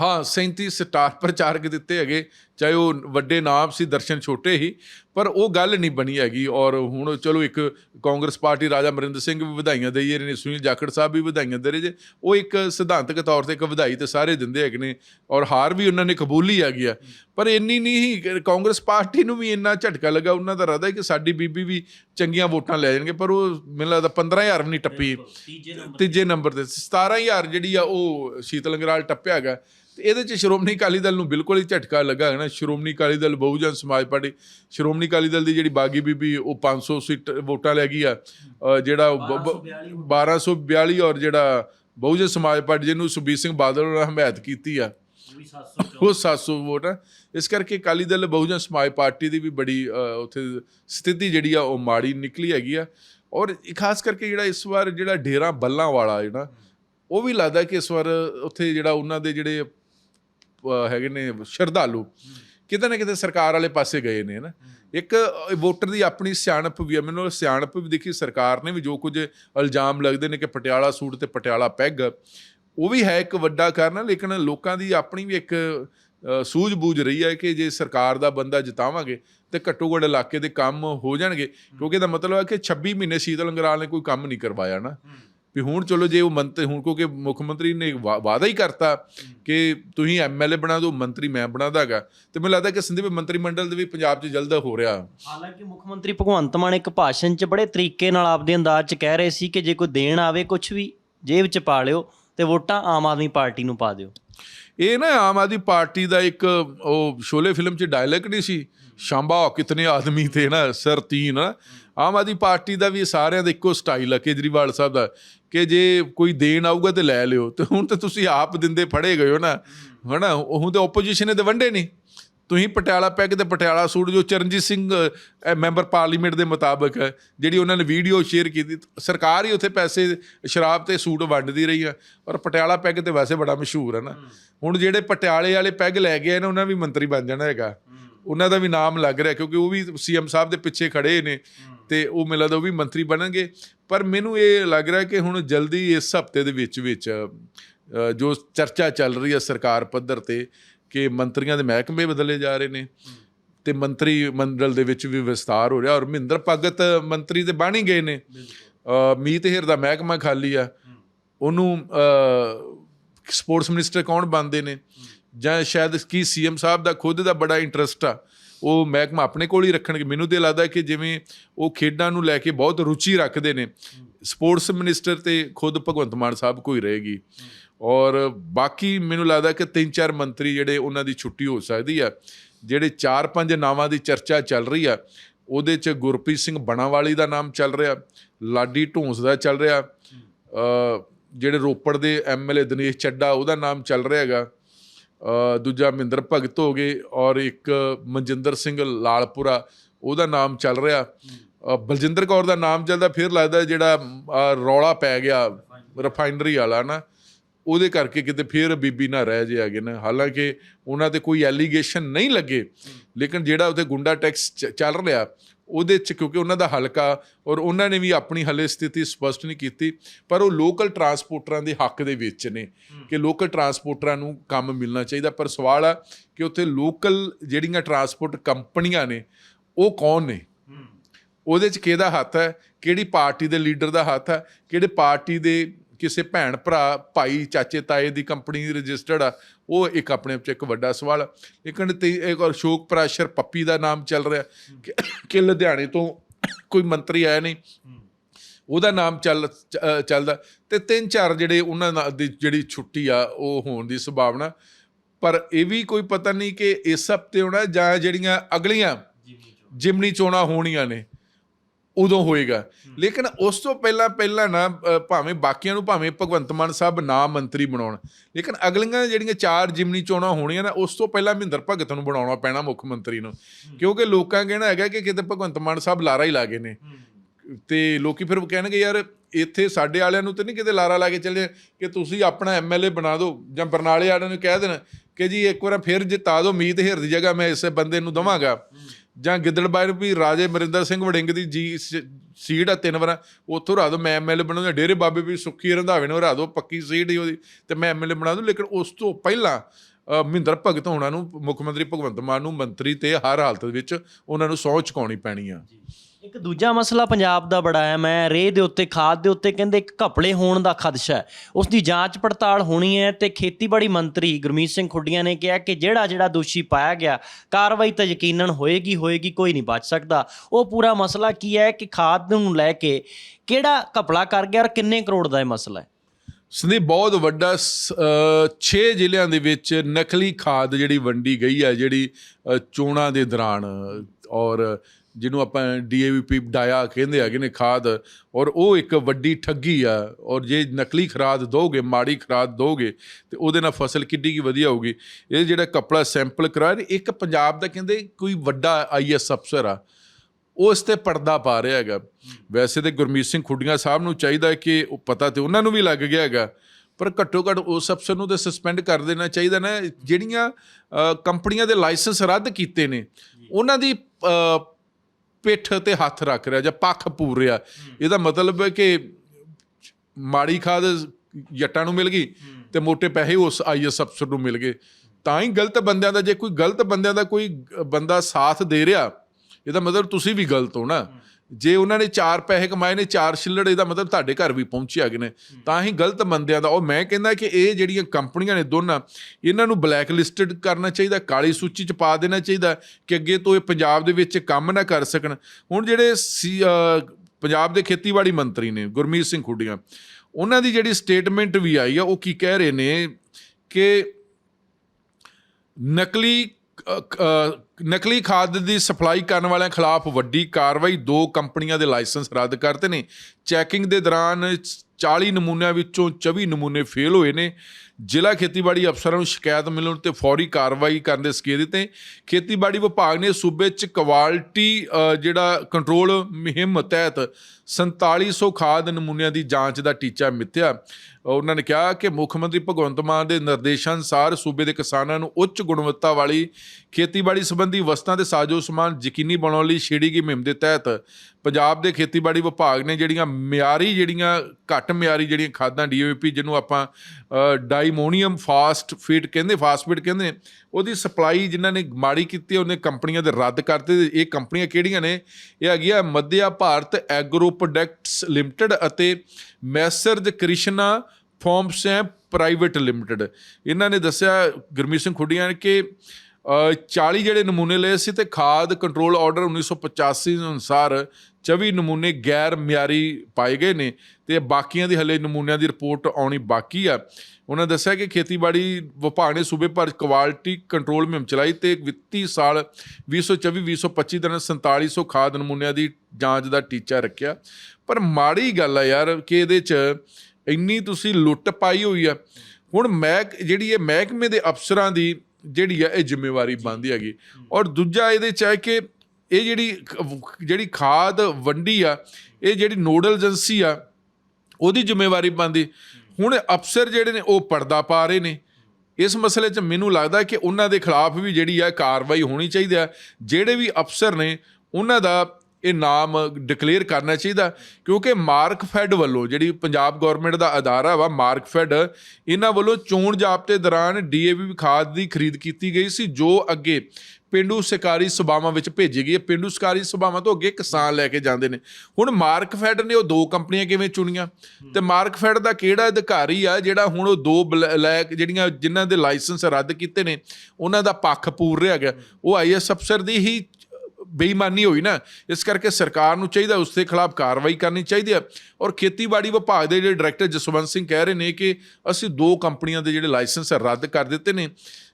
[SPEAKER 2] ਹਾਂ 37 ਸਟਾਰ ਪ੍ਰਚਾਰਕ ਦਿੱਤੇ ਹੈਗੇ। ਚਾਹੇ ਉਹ ਵੱਡੇ ਨਾਮ ਸੀ ਦਰਸ਼ਨ ਛੋਟੇ ਹੀ ਪਰ ਉਹ ਗੱਲ ਨਹੀਂ ਬਣੀ ਹੈਗੀ। ਔਰ ਹੁਣ ਚਲੋ ਇੱਕ ਕਾਂਗਰਸ ਪਾਰਟੀ ਰਾਜਾ ਮਰਿੰਦਰ ਸਿੰਘ ਵੀ ਵਧਾਈਆਂ ਦੇਈ ਰਹੇ ਨੇ ਸੁਨੀਲ ਜਾਖੜ ਸਾਹਿਬ ਵੀ ਵਧਾਈਆਂ ਦੇ ਰਹੇ ਜੇ ਉਹ ਇੱਕ ਸਿਧਾਂਤਕ ਤੌਰ ਤੇ ਇੱਕ ਵਧਾਈ ਤੇ ਸਾਰੇ ਦਿੰਦੇ ਹੈਗੇ ਨੇ ਔਰ ਹਾਰ ਵੀ ਉਹਨਾਂ ਨੇ ਕਬੂਲੀ ਆ। ਗਿਆ ਪਰ ਇੰਨੀ ਨਹੀਂ ਹੀ ਕਾਂਗਰਸ ਪਾਰਟੀ ਨੂੰ ਵੀ ਇੰਨਾ ਝਟਕਾ ਲੱਗਾ ਉਹਨਾਂ ਦਾ ਇਰਾਦਾ ਹੈ ਕਿ ਸਾਡੀ ਬੀਬੀ ਵੀ ਚੰਗੀਆਂ ਵੋਟਾਂ ਲੈ ਜਾਣਗੇ ਪਰ ਉਹ ਮੈਨੂੰ ਲੱਗਦਾ 15000 ਵੀ ਨਹੀਂ ਟੱਪੀ।
[SPEAKER 1] ਤੀਜੇ ਨੰਬਰ
[SPEAKER 2] ਤੀਜੇ ਨੰਬਰ ਤੇ 17000 ਜਿਹੜੀ ਆ ਉਹ ਸ਼ੀਤਲ ਅੰਗਰਾਲ ਟੱਪਿਆ ਹੈਗਾ। ਤੇ ਇਹਦੇ ਚ ਸ਼੍ਰੋਮਣੀ ਅਕਾਲੀ ਦਲ ਨੂੰ ਬਿਲਕੁਲ ਹੀ ਝਟਕਾ ਲੱਗਾ ਹੈ ਨਾ। ਸ਼੍ਰੋਮਣੀ ਅਕਾਲੀ ਦਲ ਬਹੁਜਨ ਸਮਾਜ ਪਾਰਟੀ ਸ਼੍ਰੋਮਣੀ ਅਕਾਲੀ ਦਲ ਦੀ ਜਿਹੜੀ ਬਾਗੀ ਬੀਬੀ ਉਹ 500 ਸੀਟ ਵੋਟਾਂ ਲੈ ਗਈ ਆ। ਜਿਹੜਾ ਉਹ ਬ- ਬ- 1242 ਔਰ ਜਿਹੜਾ ਬਹੁਜਨ ਸਮਾਜ ਪਾਰਟੀ ਜਿਹਨੂੰ ਸੁਬੀਰ ਸਿੰਘ ਬਾਦਲ ਨੇ ਹਮਾਇਤ ਕੀਤੀ ਆ
[SPEAKER 1] ਉਹ ਵੀ 700
[SPEAKER 2] ਉਹ 700 ਵੋਟ ਆ। ਇਸ ਕਰਕੇ ਅਕਾਲੀ ਦਲ ਬਹੁਜਨ ਸਮਾਜ ਪਾਰਟੀ ਦੀ ਵੀ ਬੜੀ ਉੱਥੇ ਸਥਿਤੀ ਜਿਹੜੀ ਆ ਉਹ ਮਾੜੀ ਨਿਕਲੀ ਹੈਗੀ ਆ। ਔਰ ਖਾਸ ਕਰਕੇ ਜਿਹੜਾ ਇਸ ਵਾਰ ਜਿਹੜਾ ਡੇਰਾ ਬੱਲਾਂ ਵਾਲਾ ਜਿਹੜਾ ਉਹ ਵੀ ਲੱਗਦਾ ਕਿ ਇਸ ਵਾਰ ਉੱਥੇ ਜਿਹੜਾ ਉਹਨਾਂ ਦੇ ਜਿਹੜੇ ਹੈਗੇ ਨੇ ਸ਼ਰਧਾਲੂ। ਕਿਤੇ ਨਾ ਕਿਤੇ ਸਰਕਾਰ ਵਾਲੇ ਪਾਸੇ ਗਏ ਨੇ ਨਾ ਇੱਕ ਵੋਟਰ ਦੀ ਆਪਣੀ ਸਿਆਣਪ ਵੀ ਹੈ ਮੈਨੂੰ ਸਿਆਣਪ ਵੀ ਦੇਖੀ ਸਰਕਾਰ ਨੇ ਵੀ ਜੋ ਕੁਝ ਇਲਜ਼ਾਮ ਲੱਗਦੇ ਨੇ ਕਿ ਪਟਿਆਲਾ ਸੂਟ ਤੇ ਪਟਿਆਲਾ ਪੈਗ, ਉਹ ਵੀ ਹੈ ਇੱਕ ਵੱਡਾ ਕਾਰਨ। ਲੇਕਿਨ ਲੋਕਾਂ ਦੀ ਆਪਣੀ ਵੀ ਇੱਕ ਸੂਝ-ਬੂਝ ਰਹੀ ਹੈ ਕਿ ਜੇ ਸਰਕਾਰ ਦਾ ਬੰਦਾ ਜਿਤਾਵਾਂਗੇ ਤੇ ਘੱਟੋ ਘੱਟ ਇਲਾਕੇ ਦੇ ਕੰਮ ਹੋ ਜਾਣਗੇ। ਕਿਉਂਕਿ ਇਹਦਾ ਮਤਲਬ ਹੈ ਕਿ 26 ਮਹੀਨੇ ਸ਼ੀਤਲ ਅੰਗਰਾਲ ਨੇ ਕੋਈ ਕੰਮ ਨਹੀਂ ਕਰਵਾਇਆ ਨਾ ਵੀ ਹੁਣ ਚਲੋ ਜੇ ਉਹ ਮੰਤਰੀ, ਹੁਣ ਕਿਉਂਕਿ ਮੁੱਖ ਮੰਤਰੀ ਨੇ ਵਾ- ਵਾਅਦਾ ਹੀ ਕਰਤਾ ਕਿ ਤੁਸੀਂ ਐਮਐਲਏ ਬਣਾ ਦਿਓ, ਮੰਤਰੀ ਮੈਂ ਬਣਾ ਦਾਂਗਾ ਤੇ ਮੈਨੂੰ ਲੱਗਦਾ ਕਿ ਸੰਦੀਪ ਮੰਤਰੀ ਮੰਡਲ ਦੇ ਵੀ ਪੰਜਾਬ 'ਚ ਜਲਦ ਹੋ ਰਿਹਾ।
[SPEAKER 1] ਹਾਲਾਂਕਿ ਮੁੱਖ ਮੰਤਰੀ ਭਗਵੰਤ ਮਾਨ ਇੱਕ ਭਾਸ਼ਣ 'ਚ ਬੜੇ ਤਰੀਕੇ ਨਾਲ ਆਪਦੇ ਅੰਦਾਜ਼ 'ਚ ਕਹਿ ਰਹੇ ਸੀ ਕਿ ਜੇ ਕੋਈ ਦੇਣ ਆਵੇ ਕੁਝ ਵੀ ਜੇਬ 'ਚ ਪਾ ਲਿਓ ਤੇ ਵੋਟਾਂ ਆਮ ਆਦਮੀ ਪਾਰਟੀ ਨੂੰ ਪਾ ਦਿਓ।
[SPEAKER 2] ਇਹ ਨਾ ਆਮ ਆਦਮੀ ਪਾਰਟੀ ਦਾ ਇੱਕ, ਉਹ ਸ਼ੋਲੇ ਫਿਲਮ 'ਚ ਡਾਇਲੌਗ ਨਹੀਂ ਸੀ। ਸ਼ਾਂਬਾ ਕਿਤਨੇ ਆਦਮੀ ਥੇ ਨਾ ਸਰ ਤੀਨ। ਨਾ ਆਮ ਆਦਮੀ ਪਾਰਟੀ ਦਾ ਵੀ ਸਾਰਿਆਂ ਦਾ ਇੱਕੋ ਸਟਾਈਲ ਆ, ਕੇਜਰੀਵਾਲ ਸਾਹਿਬ ਦਾ, ਕਿ ਜੇ ਕੋਈ ਦੇਣ ਆਊਗਾ ਤੇ ਲੈ ਲਿਓ। ਤੇ ਹੁਣ ਤੇ ਤੁਸੀਂ ਆਪ ਦਿੰਦੇ ਫੜੇ ਗਏ ਹੋ ਨਾ। ਹਨਾ? ਉਹ ਤੇ ਆਪੋਜੀਸ਼ਨ ਨੇ ਤੇ ਵੰਡੇ ਨਹੀਂ ਤੁਸੀਂ ਪਟਿਆਲਾ ਪੈਗ ਤੇ ਪਟਿਆਲਾ ਸੂਟ ਜੋ ਚਰਨਜੀਤ ਸਿੰਘ ਮੈਂਬਰ ਪਾਰਲੀਮੈਂਟ ਦੇ ਮੁਤਾਬਕ ਜਿਹੜੀ ਉਹਨਾਂ ਨੇ ਵੀਡੀਓ ਸ਼ੇਅਰ ਕੀਤੀ, ਸਰਕਾਰ ਹੀ ਉੱਥੇ ਪੈਸੇ, ਸ਼ਰਾਬ ਤੇ ਸੂਟ ਵੰਡਦੀ ਰਹੀ ਆ, ਔਰ ਪਟਿਆਲਾ ਪੈਗ ਤੇ ਵੈਸੇ ਬੜਾ ਮਸ਼ਹੂਰ ਹੈ ਨਾ। ਹੁਣ ਜਿਹੜੇ ਪਟਿਆਲੇ ਵਾਲੇ ਪੈਗ ਲੈ ਗਏ ਨੇ, ਉਹਨਾਂ ਵੀ ਮੰਤਰੀ ਬਣ ਜਾਣਾ ਹੈਗਾ। ਉਹਨਾਂ ਦਾ ਵੀ ਨਾਮ ਲੱਗ ਰਿਹਾ, ਕਿਉਂਕਿ ਉਹ ਵੀ ਸੀਐਮ ਸਾਹਿਬ ਦੇ ਪਿੱਛੇ ਖੜੇ ਨੇ, ਤੇ ਉਹ ਮੈਨੂੰ ਲੱਗਦਾ ਉਹ ਵੀ ਮੰਤਰੀ ਬਣਨਗੇ। ਪਰ ਮੈਨੂੰ ਇਹ ਲੱਗ ਰਿਹਾ ਕਿ ਹੁਣ ਜਲਦੀ ਇਸ ਹਫ਼ਤੇ ਦੇ ਵਿੱਚ ਵਿੱਚ ਜੋ ਚਰਚਾ ਚੱਲ ਰਹੀ ਹੈ ਸਰਕਾਰ ਪੱਧਰ ਤੇ ਕਿ ਮੰਤਰੀਆਂ ਦੇ ਮਹਿਕਮੇ ਬਦਲੇ ਜਾ ਰਹੇ ਨੇ ਤੇ ਮੰਤਰੀ ਮੰਡਲ ਦੇ ਵਿੱਚ ਵੀ ਵਿਸਤਾਰ ਹੋ ਰਿਹਾ ਔਰ ਮਹਿੰਦਰ ਭਗਤ ਮੰਤਰੀ ਤੇ ਬਣ ਹੀ ਗਏ ਨੇ। ਮੀਤ ਹੇਰ ਦਾ ਮਹਿਕਮਾ ਖਾਲੀ ਆ। ਉਹਨੂੰ ਸਪੋਰਟਸ ਮਿਨਿਸਟਰ ਕੌਣ ਬਣਦੇ ਨੇ? ਜਾਂ ਸ਼ਾਇਦ ਕੀ ਸੀਐਮ ਸਾਹਿਬ ਦਾ ਖੁਦ ਦਾ ਬੜਾ ਇੰਟਰਸਟ ਆ। ਉਹ ਮਹਿਕਮਾ ਆਪਣੇ ਕੋਲ ਹੀ ਰੱਖਣਗੇ। ਮੈਨੂੰ ਤੇ ਲੱਗਦਾ ਕਿ ਜਿਵੇਂ ਉਹ ਖੇਡਾਂ ਨੂੰ ਲੈ ਕੇ ਬਹੁਤ ਰੁਚੀ ਰੱਖਦੇ ਨੇ। ਸਪੋਰਟਸ ਮਿਨਿਸਟਰ ਤੇ ਖੁਦ ਭਗਵੰਤ ਮਾਨ ਸਾਹਿਬ ਕੋਈ ਰਹੇਗੀ। ਔਰ ਬਾਕੀ ਮੈਨੂੰ ਲੱਗਦਾ ਕਿ ਤਿੰਨ ਚਾਰ ਮੰਤਰੀ ਜਿਹੜੇ ਉਹਨਾਂ ਦੀ ਛੁੱਟੀ ਹੋ ਸਕਦੀ ਆ ਜਿਹੜੇ ਚਾਰ ਪੰਜ ਨਾਵਾਂ ਦੀ ਚਰਚਾ ਚੱਲ ਰਹੀ ਆ ਉਹਦੇ ਚ ਗੁਰਪ੍ਰੀਤ ਸਿੰਘ ਬਣਾਵਾਲੀ ਦਾ ਨਾਮ ਚੱਲ ਰਿਹਾ ਲਾਡੀ ਢੋਂਸ ਦਾ ਚੱਲ ਰਿਹਾ ਅ, ਜਿਹੜੇ ਰੋਪੜ ਦੇ ਐਮਐਲਏ ਦਿਨੇਸ਼ ਚੱਡਾ ਉਹਦਾ ਨਾਮ ਚੱਲ ਰਿਹਾ ਹੈਗਾ ਦੂਜਾ ਮਹਿੰਦਰ ਭਗਤ ਹੋ ਗਏ ਔਰ ਇੱਕ ਮਨਜਿੰਦਰ ਸਿੰਘ ਲਾਲਪੁਰਾ ਉਹਦਾ ਨਾਮ ਚੱਲ ਰਿਹਾ ਬਲਜਿੰਦਰ ਕੌਰ ਦਾ ਨਾਮ ਚੱਲਦਾ ਫਿਰ ਲੱਗਦਾ ਜਿਹੜਾ ਰੌਲਾ ਪੈ ਗਿਆ ਰਿਫਾਈਨਰੀ ਵਾਲਾ ਨਾ ਉਹਦੇ ਕਰਕੇ ਕਿਤੇ ਫਿਰ ਬੀਬੀ ਨਾ ਰਹਿ ਜੇ ਹੈਗੇ ਨਾ। ਹਾਲਾਂਕਿ ਉਹਨਾਂ ਤੇ ਕੋਈ ਐਲੀਗੇਸ਼ਨ ਨਹੀਂ ਲੱਗੇ ਲੇਕਿਨ ਜਿਹੜਾ ਉੱਥੇ ਗੁੰਡਾ ਟੈਕਸ ਚੱਲ ਰਿਹਾ ਉਹਦੇ ਚ ਕਿਉਂਕਿ ਉਹਨਾਂ ਦਾ ਹਲਕਾ ਔਰ ਉਹਨਾਂ ਨੇ ਵੀ ਆਪਣੀ ਹਲੇ ਸਥਿਤੀ ਸਪਸ਼ਟ ਨਹੀਂ ਕੀਤੀ ਪਰ ਉਹ ਲੋਕਲ ਟਰਾਂਸਪੋਰਟਰਾਂ ਦੇ ਹੱਕ ਦੇ ਵਿੱਚ ਨੇ ਕਿ ਲੋਕਲ ਟਰਾਂਸਪੋਰਟਰਾਂ ਨੂੰ ਕੰਮ ਮਿਲਣਾ ਚਾਹੀਦਾ। ਪਰ ਸਵਾਲ ਆ ਕਿ ਉੱਥੇ ਲੋਕਲ ਜਿਹੜੀਆਂ ਟਰਾਂਸਪੋਰਟ ਕੰਪਨੀਆਂ ਨੇ ਉਹ ਕੌਣ ਨੇ? ਉਹਦੇ ਚ ਕਿਹਦਾ ਹੱਥ ਹੈ? ਕਿਹੜੀ ਪਾਰਟੀ ਦੇ ਲੀਡਰ ਦਾ ਹੱਥ ਹੈ? ਕਿਹੜੇ ਪਾਰਟੀ ਦੇ ਕਿਸੇ ਭੈਣ ਭਰਾ ਭਾਈ ਚਾਚੇ ਤਾਏ ਦੀ ਕੰਪਨੀ ਰਜਿਸਟਰਡ ਆ ਉਹ ਇੱਕ ਆਪਣੇ ਆਪ ਚ ਇੱਕ ਵੱਡਾ ਸਵਾਲ। ਲੇਕਿਨ ਤੇ ਇੱਕ ਔਰ ਅਸ਼ੋਕ ਪ੍ਰਾਸ਼ਰ ਪੱਪੀ ਦਾ ਨਾਮ ਚੱਲ ਰਿਹਾ। ਕਿ- ਲੁਧਿਆਣੇ ਤੋਂ ਕੋਈ ਮੰਤਰੀ ਆਇਆ ਨਹੀਂ। ਉਹਦਾ ਨਾਮ ਚੱਲ ਚੱਲਦਾ। ਤੇ ਤਿੰਨ ਚਾਰ ਜਿਹੜੇ ਉਹਨਾਂ ਦੀ ਜਿਹੜੀ ਛੁੱਟੀ ਆ ਉਹ ਹੋਣ ਦੀ ਸੰਭਾਵਨਾ। ਪਰ ਇਹ ਵੀ ਕੋਈ ਪਤਾ ਨਹੀਂ ਕਿ ਇਸ ਹਫ਼ਤੇ ਹੋਣਾ ਜਾਂ ਜਿਹੜੀਆਂ ਅਗਲੀਆਂ ਜਿਮਨੀ ਚੋਣਾਂ ਹੋਣੀਆਂ ਨੇ। ਉਦੋਂ ਹੋਏਗਾ। ਲੇਕਿਨ ਉਸ ਤੋਂ ਪਹਿਲਾਂ ਪਹਿਲਾਂ ਨਾ ਅ, ਭਾਵੇਂ ਬਾਕੀਆਂ ਨੂੰ ਭਾਵੇਂ ਭਗਵੰਤ ਮਾਨ ਸਾਹਿਬ ਨਾ ਮੰਤਰੀ ਬਣਾਉਣ ਲੇਕਿਨ ਅਗਲੀਆਂ ਜਿਹੜੀਆਂ ਚਾਰ ਜਿਮਨੀ ਚੋਣਾਂ ਹੋਣੀਆਂ ਨਾ ਉਸ ਤੋਂ ਪਹਿਲਾਂ ਮਹਿੰਦਰ ਭਗਤ ਨੂੰ ਬਣਾਉਣਾ ਪੈਣਾ ਮੁੱਖ ਮੰਤਰੀ ਨੂੰ। ਕਿਉਂਕਿ ਲੋਕਾਂ ਕਹਿਣਾ ਹੈਗਾ ਕਿ ਕਿਤੇ ਭਗਵੰਤ ਮਾਨ ਸਾਹਿਬ ਲਾਰਾ ਹੀ ਲਾਗੇ ਨੇ। ਤੇ ਲੋਕੀ ਫਿਰ ਕਹਿਣਗੇ ਯਾਰ ਇੱਥੇ ਸਾਡੇ ਵਾਲਿਆਂ ਨੂੰ ਤੇ ਨਹੀਂ ਕਿਤੇ ਲਾਰਾ ਲਾ ਕੇ ਚੱਲੇ। ਕਿ ਤੁਸੀਂ ਆਪਣਾ ਐਮਐਲਏ ਬਣਾ ਦਿਓ ਜਾਂ ਬਰਨਾਲੇ ਵਾਲਿਆਂ ਨੂੰ ਕਹਿ ਦੇਣ ਕਿ ਜੀ ਇੱਕ ਵਾਰ ਫਿਰ ਜਿਤਾ ਦਿਓ ਮੀਤ ਹੀਰ ਦੀ ਜਗ੍ਹਾ ਮੈਂ ਇਸੇ ਬੰਦੇ ਨੂੰ ਦਵਾਂਗਾ। ਜਾਂ ਗਿੱਦੜਬਾਹਰ ਵੀ ਰਾਜੇ ਮਰਿੰਦਰ ਸਿੰਘ ਵੜਿੰਗ ਦੀ ਜੀ ਸ- ਸੀਟ ਆ ਤਿੰਨ ਵਾਰਾਂ, ਉੱਥੋਂ ਹਰਾ ਦਿਓ ਮੈਂ ਐਮਐਲਏ ਬਣਾਉਂਦਾ, ਡੇਰੇ ਬਾਬੇ ਵੀ ਸੁੱਖੀ ਰੰਧਾਵੇ ਨੂੰ ਹਰਾ ਦਿਓ ਪੱਕੀ ਸੀਟ ਹੀ ਉਹਦੀ, ਤੇ ਮੈਂ ਐਮਐਲਏ ਬਣਾ ਦੂੰ ਲੇਕਿਨ ਉਸ ਤੋਂ ਪਹਿਲਾਂ ਮਹਿੰਦਰ ਭਗਤ ਹੋਣਾ ਨੂੰ ਮੁੱਖ ਮੰਤਰੀ ਭਗਵੰਤ ਮਾਨ ਨੂੰ ਮੰਤਰੀ ਤੇ ਹਰ ਹਾਲਤ ਵਿੱਚ ਉਹਨਾਂ ਨੂੰ ਸਹੁੰ ਚੁਕਾਉਣੀ ਪੈਣੀ ਆ।
[SPEAKER 1] ਇੱਕ ਦੂਜਾ ਮਸਲਾ ਪੰਜਾਬ ਦਾ ਬੜਾ ਹੈ। ਮੈਂ ਰੇਹ ਦੇ ਉੱਤੇ, ਖਾਦ ਦੇ ਉੱਤੇ ਕਹਿੰਦੇ ਇੱਕ ਘਪਲੇ ਹੋਣ ਦਾ ਖਦਸ਼ਾ ਹੈ। ਉਸ ਦੀ ਜਾਂਚ ਪੜਤਾਲ ਹੋਣੀ ਹੈ ਤੇ ਖੇਤੀਬਾੜੀ ਮੰਤਰੀ ਗੁਰਮੀਤ ਸਿੰਘ ਖੁੱਡੀਆਂ ਨੇ ਕਿਹਾ ਕਿ ਜਿਹੜਾ ਜਿਹੜਾ ਦੋਸ਼ੀ ਪਾਇਆ ਗਿਆ, ਕਾਰਵਾਈ ਤਾਂ ਯਕੀਨਨ ਹੋਏਗੀ ਹੋਏਗੀ, ਕੋਈ ਨਹੀਂ ਬਚ ਸਕਦਾ। ਉਹ ਪੂਰਾ ਮਸਲਾ ਕੀ ਹੈ ਕਿ ਖਾਦ ਨੂੰ ਲੈ ਕੇ ਕਿਹੜਾ ਘਪਲਾ ਕਰ ਗਿਆ ਔਰ ਕਿੰਨੇ ਕਰੋੜ ਦਾ ਇਹ ਮਸਲਾ ਹੈ?
[SPEAKER 2] ਸੰਦੀਪ ਬਹੁਤ ਵੱਡਾ 6 ਜ਼ਿਲ੍ਹਿਆਂ ਦੇ ਵਿੱਚ ਨਕਲੀ ਖਾਦ ਜਿਹੜੀ ਵੰਡੀ ਗਈ ਹੈ, ਜਿਹੜੀ ਚੋਣਾਂ ਦੇ ਦੌਰਾਨ, ਔਰ ਜਿਹਨੂੰ ਆਪਾਂ ਡੀਏਵੀਪੀ ਡਾਇਆ ਕਹਿੰਦੇ ਹੈਗੇ ਨੇ ਖਾਦ, ਔਰ ਉਹ ਇੱਕ ਵੱਡੀ ਠੱਗੀ ਆ, ਔਰ ਜੇ ਨਕਲੀ ਖਾਦ ਦੋਗੇ, ਮਾੜੀ ਖਾਦ ਦੋਗੇ, ਤੇ ਉਹਦੇ ਨਾਲ ਫਸਲ ਕਿੱਡੀ ਕੀ ਵਧੀਆ ਹੋਊਗੀ। ਇਹ ਜਿਹੜਾ ਕਪੜਾ ਸੈਂਪਲ ਕਰਾਇਆ ਇੱਕ ਪੰਜਾਬ ਦਾ ਕਹਿੰਦੇ ਕੋਈ ਵੱਡਾ ਆਈਐਸ ਅਫਸਰ ਆ, ਉਹ ਇਸ ਤੇ ਪਰਦਾ ਪਾ ਰਿਹਾ ਹੈਗਾ। ਵੈਸੇ ਤੇ ਗੁਰਮੀਤ ਸਿੰਘ ਖੁੱਡੀਆਂ ਸਾਹਿਬ ਨੂੰ ਚਾਹੀਦਾ ਕਿ ਉਹ ਪਤਾ ਤੇ ਉਹਨਾਂ ਨੂੰ ਵੀ ਲੱਗ ਗਿਆ ਹੈਗਾ, ਪਰ ਘੱਟੋ ਘੱਟ ਉਸ ਅਫਸਰ ਨੂੰ ਤੇ ਸਸਪੈਂਡ ਕਰ ਦੇਣਾ ਚਾਹੀਦਾ ਨਾ। ਜਿਹੜੀਆਂ ਕੰਪਨੀਆਂ ਦੇ ਲਾਇਸੈਂਸ ਰੱਦ ਕੀਤੇ ਨੇ, ਉਹਨਾਂ ਦੀ ਪਿੱਠ ਤੇ ਹੱਥ ਰੱਖ ਰਿਹਾ ਜਾਂ ਪੱਖ ਪੂਰ ਰਿਹਾ। ਇਹਦਾ ਮਤਲਬ ਹੈ ਕਿ ਮਾੜੀ ਖਾਦ ਜੱਟਾਂ ਨੂੰ ਮਿਲ ਗਈ ਤੇ ਮੋٹے ਪੈਸੇ ਉਸ ਆਈਐਸ ਅਫਸਰ ਨੂੰ ਮਿਲ ਗਏ। ਤਾਂ ਹੀ ਗਲਤ ਬੰਦਿਆਂ ਦਾ ਜੇ ਕੋਈ ਗਲਤ ਬੰਦਿਆਂ ਦਾ ਕੋਈ ਬੰਦਾ ਸਾਥ ਦੇ ਰਿਹਾ, ਇਹਦਾ ਮਤਲਬ ਤੁਸੀਂ ਵੀ ਗਲਤ ਹੋ ਨਾ। ਜੇ ਉਹਨਾਂ ਨੇ ਚਾਰ ਪੈਸੇ ਕਮਾਏ ਨੇ ਚਾਰ ਛਿੱਲੜ ਇਹਦਾ ਮਤਲਬ ਤੁਹਾਡੇ ਘਰ ਵੀ ਪਹੁੰਚੇ ਹੈਗੇ ਨੇ। ਤਾਂ ਹੀ ਗਲਤ ਬੰਦਿਆਂ ਦਾ ਉਹ ਮੈਂ ਕਹਿੰਦਾ ਕਿ ਇਹ ਜਿਹੜੀਆਂ ਕੰਪਨੀਆਂ ਨੇ ਦੋਨਾਂ ਇਹਨਾਂ ਨੂੰ ਬਲੈਕ ਲਿਸਟਡ ਕਰਨਾ ਚਾਹੀਦਾ ਕਾਲੀ ਸੂਚੀ ਚ ਪਾ ਦੇਣਾ ਚਾਹੀਦਾ ਕਿ ਅੱਗੇ ਤੋਂ ਇਹ ਪੰਜਾਬ ਦੇ ਵਿੱਚ ਕੰਮ ਨਾ ਕਰ ਸਕਣ। ਹੁਣ ਜਿਹੜੇ ਪੰਜਾਬ ਦੇ ਖੇਤੀਬਾੜੀ ਮੰਤਰੀ ਨੇ ਗੁਰਮੀਤ ਸਿੰਘ ਖੁੱਡੀਆਂ ਉਹਨਾਂ ਦੀ ਜਿਹੜੀ ਸਟੇਟਮੈਂਟ ਵੀ ਆਈ ਆ ਉਹ ਕੀ ਕਹਿ ਰਹੇ ਨੇ ਕਿ ਨਕਲੀ ਨਕਲੀ ਖਾਦ ਦੀ ਸਪਲਾਈ ਕਰਨ ਵਾਲਿਆਂ ਖਿਲਾਫ ਵੱਡੀ ਕਾਰਵਾਈ ਦੋ ਕੰਪਨੀਆਂ ਦੇ ਲਾਇਸੈਂਸ ਰੱਦ ਕਰਤੇ ਨੇ। ਚੈਕਿੰਗ ਦੇ ਦੌਰਾਨ 40 ਨਮੂਨਿਆਂ ਵਿੱਚੋਂ 24 ਨਮੂਨੇ ਫੇਲ ਹੋਏ ਨੇ। ਜ਼ਿਲ੍ਹਾ ਖੇਤੀਬਾੜੀ ਅਫਸਰਾਂ ਨੂੰ ਸ਼ਿਕਾਇਤ ਮਿਲਣ ਤੇ ਫੌਰੀ ਕਾਰਵਾਈ ਕਰਨ ਦੇ ਸਕੇ ਦਿੱਤੇ। ਖੇਤੀਬਾੜੀ ਵਿਭਾਗ ਨੇ ਸੂਬੇ 'ਚ ਕੁਆਲਿਟੀ ਜਿਹੜਾ ਕੰਟਰੋਲ ਮੁਹਿੰਮ ਤਹਿਤ 4700 ਖਾਦ ਨਮੂਨਿਆਂ ਦੀ ਜਾਂਚ ਦਾ ਟੀਚਾ ਮਿੱਥਿਆ। ਉਹਨਾਂ ਨੇ ਕਿਹਾ ਕਿ ਮੁੱਖ ਮੰਤਰੀ ਭਗਵੰਤ ਮਾਨ ਦੇ ਨਿਰਦੇਸ਼ਾਂ ਅਨੁਸਾਰ ਸੂਬੇ ਦੇ ਕਿਸਾਨਾਂ ਨੂੰ ਉੱਚ ਗੁਣਵੱਤਾ ਵਾਲੀ ਖੇਤੀਬਾੜੀ ਸੰਬੰਧੀ ਵਸਤਾਂ ਤੇ ਸਾਜੋ ਸਮਾਨ ਯਕੀਨੀ ਬਣਾਉਣ ਲਈ ਛੇੜੀ ਗਈ ਮੁਹਿੰਮ ਦੇ ਤਹਿਤ ਪੰਜਾਬ ਦੇ ਖੇਤੀਬਾੜੀ ਵਿਭਾਗ ਨੇ ਜਿਹੜੀਆਂ ਮਿਆਰੀ ਜਿਹੜੀਆਂ ਘੱਟ ਮਿਆਰੀ ਜਿਹੜੀਆਂ ਖਾਦਾਂ ਡੀਓਪੀ ਜਿਹਨੂੰ ਆਪਾਂ ਅ, ਡਾਈਮੋਨੀਅਮ ਫਾਸਟ ਫੀਡ ਕਹਿੰਦੇ ਫਾਸਟ ਫੀਡ ਕਹਿੰਦੇ ਉਹਦੀ ਸਪਲਾਈ ਜਿਨ੍ਹਾਂ ਨੇ ਮਾੜੀ ਕੀਤੀ ਉਹਨੇ ਕੰਪਨੀਆਂ ਦੇ ਰੱਦ ਕਰਤੇ। ਤੇ ਇਹ ਕੰਪਨੀਆਂ ਕਿਹੜੀਆਂ ਨੇ? ਇਹ ਹੈਗੀਆਂ Madhya Bharat agro products limited ਅਤੇ ਮੈਸਰਜ ਕ੍ਰਿਸ਼ਨਾ ਫਾਰਮਸੈਂ ਪ੍ਰਾਈਵੇਟ ਲਿਮਟਿਡ। ਇਹਨਾਂ ਨੇ ਦੱਸਿਆ ਗੁਰਮੀਤ ਸਿੰਘ ਖੁੱਡੀਆਂ ਨੇ ਕਿ ਅ, 40 ਜਿਹੜੇ ਨਮੂਨੇ ਲਏ ਸੀ ਤੇ ਖਾਦ ਕੰਟਰੋਲ ਆਰਡਰ 1985 ਦੇ ਅਨੁਸਾਰ 24 ਨਮੂਨੇ ਗੈਰ ਮਿਆਰੀ ਪਾਏ ਗਏ ਨੇ ਤੇ ਬਾਕੀਆਂ ਦੀ ਹਲੇ ਨਮੂਨਿਆਂ ਦੀ ਰਿਪੋਰਟ ਆਉਣੀ ਬਾਕੀ ਆ। ਉਹਨਾਂ ਦੱਸਿਆ ਕਿ ਖੇਤੀਬਾੜੀ ਵਿਭਾਗ ਨੇ ਸੂਬੇ ਭਰ ਕੁਆਲਿਟੀ ਕੰਟਰੋਲ ਮੁਹਿੰਮ ਚਲਾਈ ਤੇ ਵਿੱਤੀ ਸਾਲ 2024-2025 ਦੌਰਾਨ 4700 ਖਾਦ ਨਮੂਨਿਆਂ ਦੀ ਜਾਂਚ ਦਾ ਟੀਚਾ ਰੱਖਿਆ। ਪਰ ਮਾੜੀ ਗੱਲ ਆ ਯਾਰ ਕਿ ਇਹਦੇ 'ਚ ਇੰਨੀ ਤੁਸੀਂ ਲੁੱਟ ਪਾਈ ਹੋਈ ਆ। ਹੁਣ ਮਹਿਕ, ਜਿਹੜੀ ਇਹ ਮਹਿਕਮੇ ਦੇ ਅਫਸਰਾਂ ਦੀ ਜਿਹੜੀ ਆ, ਇਹ ਜ਼ਿੰਮੇਵਾਰੀ ਬਣਦੀ ਹੈਗੀ। ਔਰ ਦੂਜਾ ਇਹਦੇ 'ਚ ਹੈ ਕਿ ਇਹ ਜਿਹੜੀ ਜਿਹੜੀ ਖਾਦ ਵੰਡੀ ਆ, ਇਹ ਜਿਹੜੀ ਨੋਡਲ ਏਜੰਸੀ ਆ, ਉਹਦੀ ਜ਼ਿੰਮੇਵਾਰੀ ਬਣਦੀ। ਹੁਣ ਅਫਸਰ ਜਿਹੜੇ ਨੇ ਉਹ ਪਰਦਾ ਪਾ ਰਹੇ ਨੇ। ਇਸ ਮਸਲੇ 'ਚ ਮੈਨੂੰ ਲੱਗਦਾ ਕਿ ਉਹਨਾਂ ਦੇ ਖਿਲਾਫ ਵੀ ਜਿਹੜੀ ਆ ਕਾਰਵਾਈ ਹੋਣੀ ਚਾਹੀਦੀ ਆ। ਜਿਹੜੇ ਵੀ ਅਫਸਰ ਨੇ, ਉਹਨਾਂ ਦਾ ਇਹ ਨਾਮ ਡਿਕਲੇਅਰ ਕਰਨਾ ਚਾਹੀਦਾ। ਕਿਉਂਕਿ ਮਾਰਕਫੈਡ ਵੱਲੋਂ ਜਿਹੜੀ ਪੰਜਾਬ ਗਵਰਨਮੈਂਟ ਦਾ ਅਦਾਰਾ ਵਾ ਮਾਰਕਫੈਡ ਇਹਨਾਂ ਵੱਲੋਂ ਚੋਣ ਜਾਬਤੇ ਦੌਰਾਨ ਡੀਏਪੀ ਖਾਦ ਦੀ ਖਰੀਦ ਕੀਤੀ ਗਈ ਸੀ। ਜੋ ਅੱਗੇ ਪਿੰਡੂ ਸਹਿਕਾਰੀ ਸਭਾਵਾਂ ਵਿੱਚ ਭੇਜੀ ਗਈ ਹੈ। ਪਿੰਡੂ ਸਹਿਕਾਰੀ ਸਭਾਵਾਂ ਤੋਂ ਅੱਗੇ ਕਿਸਾਨ ਲੈ ਕੇ ਜਾਂਦੇ ਨੇ। ਹੁਣ ਮਾਰਕਫੈਡ ਨੇ ਉਹ ਦੋ ਕੰਪਨੀਆਂ ਕਿਵੇਂ ਚੁਣੀਆਂ? ਤੇ ਮਾਰਕਫੈਡ ਦਾ ਕਿਹੜਾ ਅਧਿਕਾਰੀ ਆ ਜਿਹੜਾ ਹੁਣ ਉਹ ਦੋ ਬਲੈਕ ਜਿਹੜੀਆਂ ਜਿਨ੍ਹਾਂ ਦੇ ਲਾਇਸੈਂਸ ਰੱਦ ਕੀਤੇ ਨੇ, ਉਹਨਾਂ ਦਾ ਪੱਖ ਪੂਰ ਰਿਹਾ ਗਿਆ। ਉਹ ਆਈਐਸ ਅਫਸਰ ਦੀ ਹੀ ਬੇਈਮਾਨੀ ਹੋਈ ਨਾ। ਇਸ ਕਰਕੇ ਸਰਕਾਰ ਨੂੰ ਚਾਹੀਦਾ ਉਸ ਦੇ ਖਿਲਾਫ ਕਾਰਵਾਈ ਕਰਨੀ ਚਾਹੀਦੀ ਹੈ ਔਰ ਖੇਤੀਬਾੜੀ ਵਿਭਾਗ ਦੇ ਜਿਹੜੇ ਡਾਇਰੈਕਟਰ ਜਸਵੰਤ ਸਿੰਘ ਕਹਿ ਰਹੇ ਨੇ ਕਿ ਅਸੀਂ ਦੋ ਕੰਪਨੀਆਂ ਦੇ ਜਿਹੜੇ ਲਾਇਸੈਂਸ ਰੱਦ ਕਰ ਦਿੱਤੇ ਨੇ।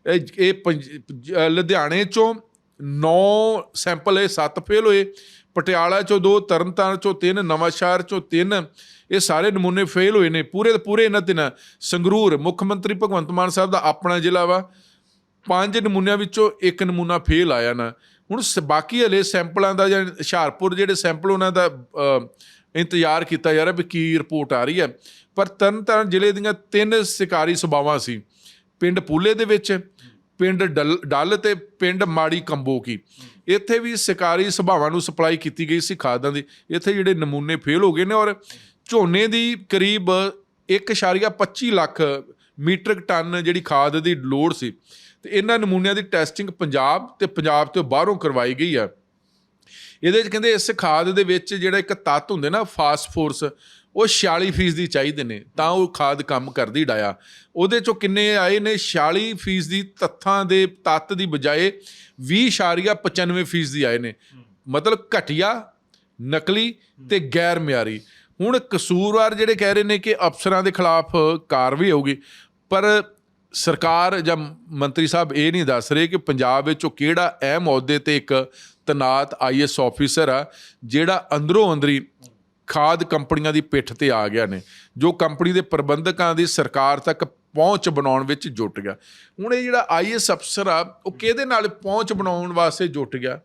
[SPEAKER 2] ਇਹ ਇਹ ਪੰਜ- ਲੁਧਿਆਣੇ ਚੋਂ 9 ਸੈਂਪਲ ਇਹ 7 ਫੇਲ ਹੋਏ, ਪਟਿਆਲਾ ਚੋਂ 2 ਤਰਨਤਾਰਨ ਚੋਂ 3 ਨਵਾਂਸ਼ਹਿਰ ਚੋਂ 3 ਇਹ ਸਾਰੇ ਨਮੂਨੇ ਫੇਲ ਹੋਏ ਨੇ। ਪੂਰੇ ਪੂਰੇ ਇਹਨਾਂ ਦਿਨਾਂ ਸੰਗਰੂਰ ਮੁੱਖ ਮੰਤਰੀ ਭਗਵੰਤ ਮਾਨ ਸਾਹਿਬ ਦਾ ਆਪਣਾ ਜ਼ਿਲ੍ਹਾ ਵਾ। ਪੰਜ ਨਮੂਨਿਆਂ ਵਿੱਚੋਂ ਇੱਕ ਨਮੂਨਾ ਫੇਲ ਆਇਆ ਨਾ। ਹੁਣ ਸ- ਬਾਕੀ ਹਲੇ ਸੈਂਪਲਾਂ ਦਾ ਜਾਂ ਹੁਸ਼ਿਆਰਪੁਰ ਜਿਹੜੇ ਸੈਂਪਲ ਉਹਨਾਂ ਦਾ ਇੰਤਜ਼ਾਰ ਕੀਤਾ ਜਾ ਰਿਹਾ ਵੀ ਕੀ ਰਿਪੋਰਟ ਆ ਰਹੀ ਹੈ। ਪਰ ਤਰਨਤਾਰਨ ਜ਼ਿਲ੍ਹੇ ਦੀਆਂ ਤਿੰਨ ਸਿਕਾਰੀ ਸਭਾਵਾਂ ਸੀ। ਪਿੰਡ ਪੂਲੇ ਦੇ ਵਿੱਚ ਪਿੰਡ ਡੱਲ- ਡੱਲ ਤੇ ਪਿੰਡ ਮਾੜੀ ਕੰਬੋਕੀ ਇੱਥੇ ਵੀ ਸਿਕਾਰੀ ਸਭਾਵਾਂ ਨੂੰ ਸਪਲਾਈ ਕੀਤੀ ਗਈ ਸੀ ਖਾਦਾਂ ਦੀ। ਇੱਥੇ ਜਿਹੜੇ ਨਮੂਨੇ ਫੇਲ ਹੋ ਗਏ ਨੇ ਔਰ ਝੋਨੇ ਦੀ ਕਰੀਬ 1.25 ਲੱਖ ਮੀਟ੍ਰਿਕ ਟਨ ਜਿਹੜੀ ਖਾਦ ਦੀ ਲੋੜ ਸੀ। ਤੇ ਇਹਨਾਂ ਨਮੂਨਿਆਂ ਦੀ ਟੈਸਟਿੰਗ ਪੰਜਾਬ ਤੇ ਪੰਜਾਬ ਤੋਂ ਬਾਹਰੋਂ ਕਰਵਾਈ ਗਈ ਆ। ਇਹਦੇ ਵਿੱਚ ਕਹਿੰਦੇ ਇਸ ਖਾਦ ਦੇ ਵਿੱਚ ਜਿਹੜਾ ਇੱਕ ਤੱਤ ਹੁੰਦੇ ਨਾ, ਫਾਸਫੋਰਸ ਉਹ 46% ਦੀ ਚਾਹੀਦੇ ਨੇ, ਤਾਂ ਉਹ ਖਾਦ ਕੰਮ ਕਰਦੀ ਡਾਇਆ। ਉਹਦੇ ਚੋਂ ਕਿੰਨੇ ਆਏ ਨੇ? 46% ਦੀ ਤੱਥਾਂ ਦੇ ਤੱਤ ਦੀ ਬਜਾਏ 20.95% ਦੀ ਆਏ ਨੇ। ਮਤਲਬ ਘਟੀਆ, ਨਕਲੀ ਤੇ ਗੈਰ ਮਿਆਰੀ। ਹੁਣ ਕਸੂਰਵਾਰ ਜਿਹੜੇ ਕਹਿ ਰਹੇ ਨੇ ਕਿ ਅਫਸਰਾਂ ਦੇ ਖਿਲਾਫ ਕਾਰਵਾਈ ਹੋਊਗੀ, ਪਰ ਸਰਕਾਰ ਜਾਂ ਮੰਤਰੀ ਸਾਹਿਬ ਇਹ ਨਹੀਂ ਦੱਸ ਰਹੇ ਕਿ ਪੰਜਾਬ ਵਿੱਚ ਉਹ ਕਿਹੜਾ ਅਹਿਮ ਅਹੁਦੇ ਤੇ ਇੱਕ ਤਨਾਤ ਆਈਐਸ ਆਫੀਸਰ ਆ, ਜਿਹੜਾ ਅੰਦਰੋਂ ਅੰਦਰੀ ਖਾਦ ਕੰਪਨੀਆਂ ਦੀ ਪਿੱਠ ਤੇ ਆ ਗਿਆ ਨੇ, ਜੋ ਕੰਪਨੀ ਦੇ ਪ੍ਰਬੰਧਕਾਂ ਦੀ ਸਰਕਾਰ ਤੱਕ ਪਹੁੰਚ ਬਣਾਉਣ ਵਿੱਚ ਜੁਟ ਗਿਆ। ਹੁਣ ਇਹ ਜਿਹੜਾ ਆਈਐਸ ਅਫਸਰ ਆ, ਉਹ ਕਿਹਦੇ ਨਾਲ ਪਹੁੰਚ ਬਣਾਉਣ ਵਾਸਤੇ ਜੁਟ ਗਿਆ?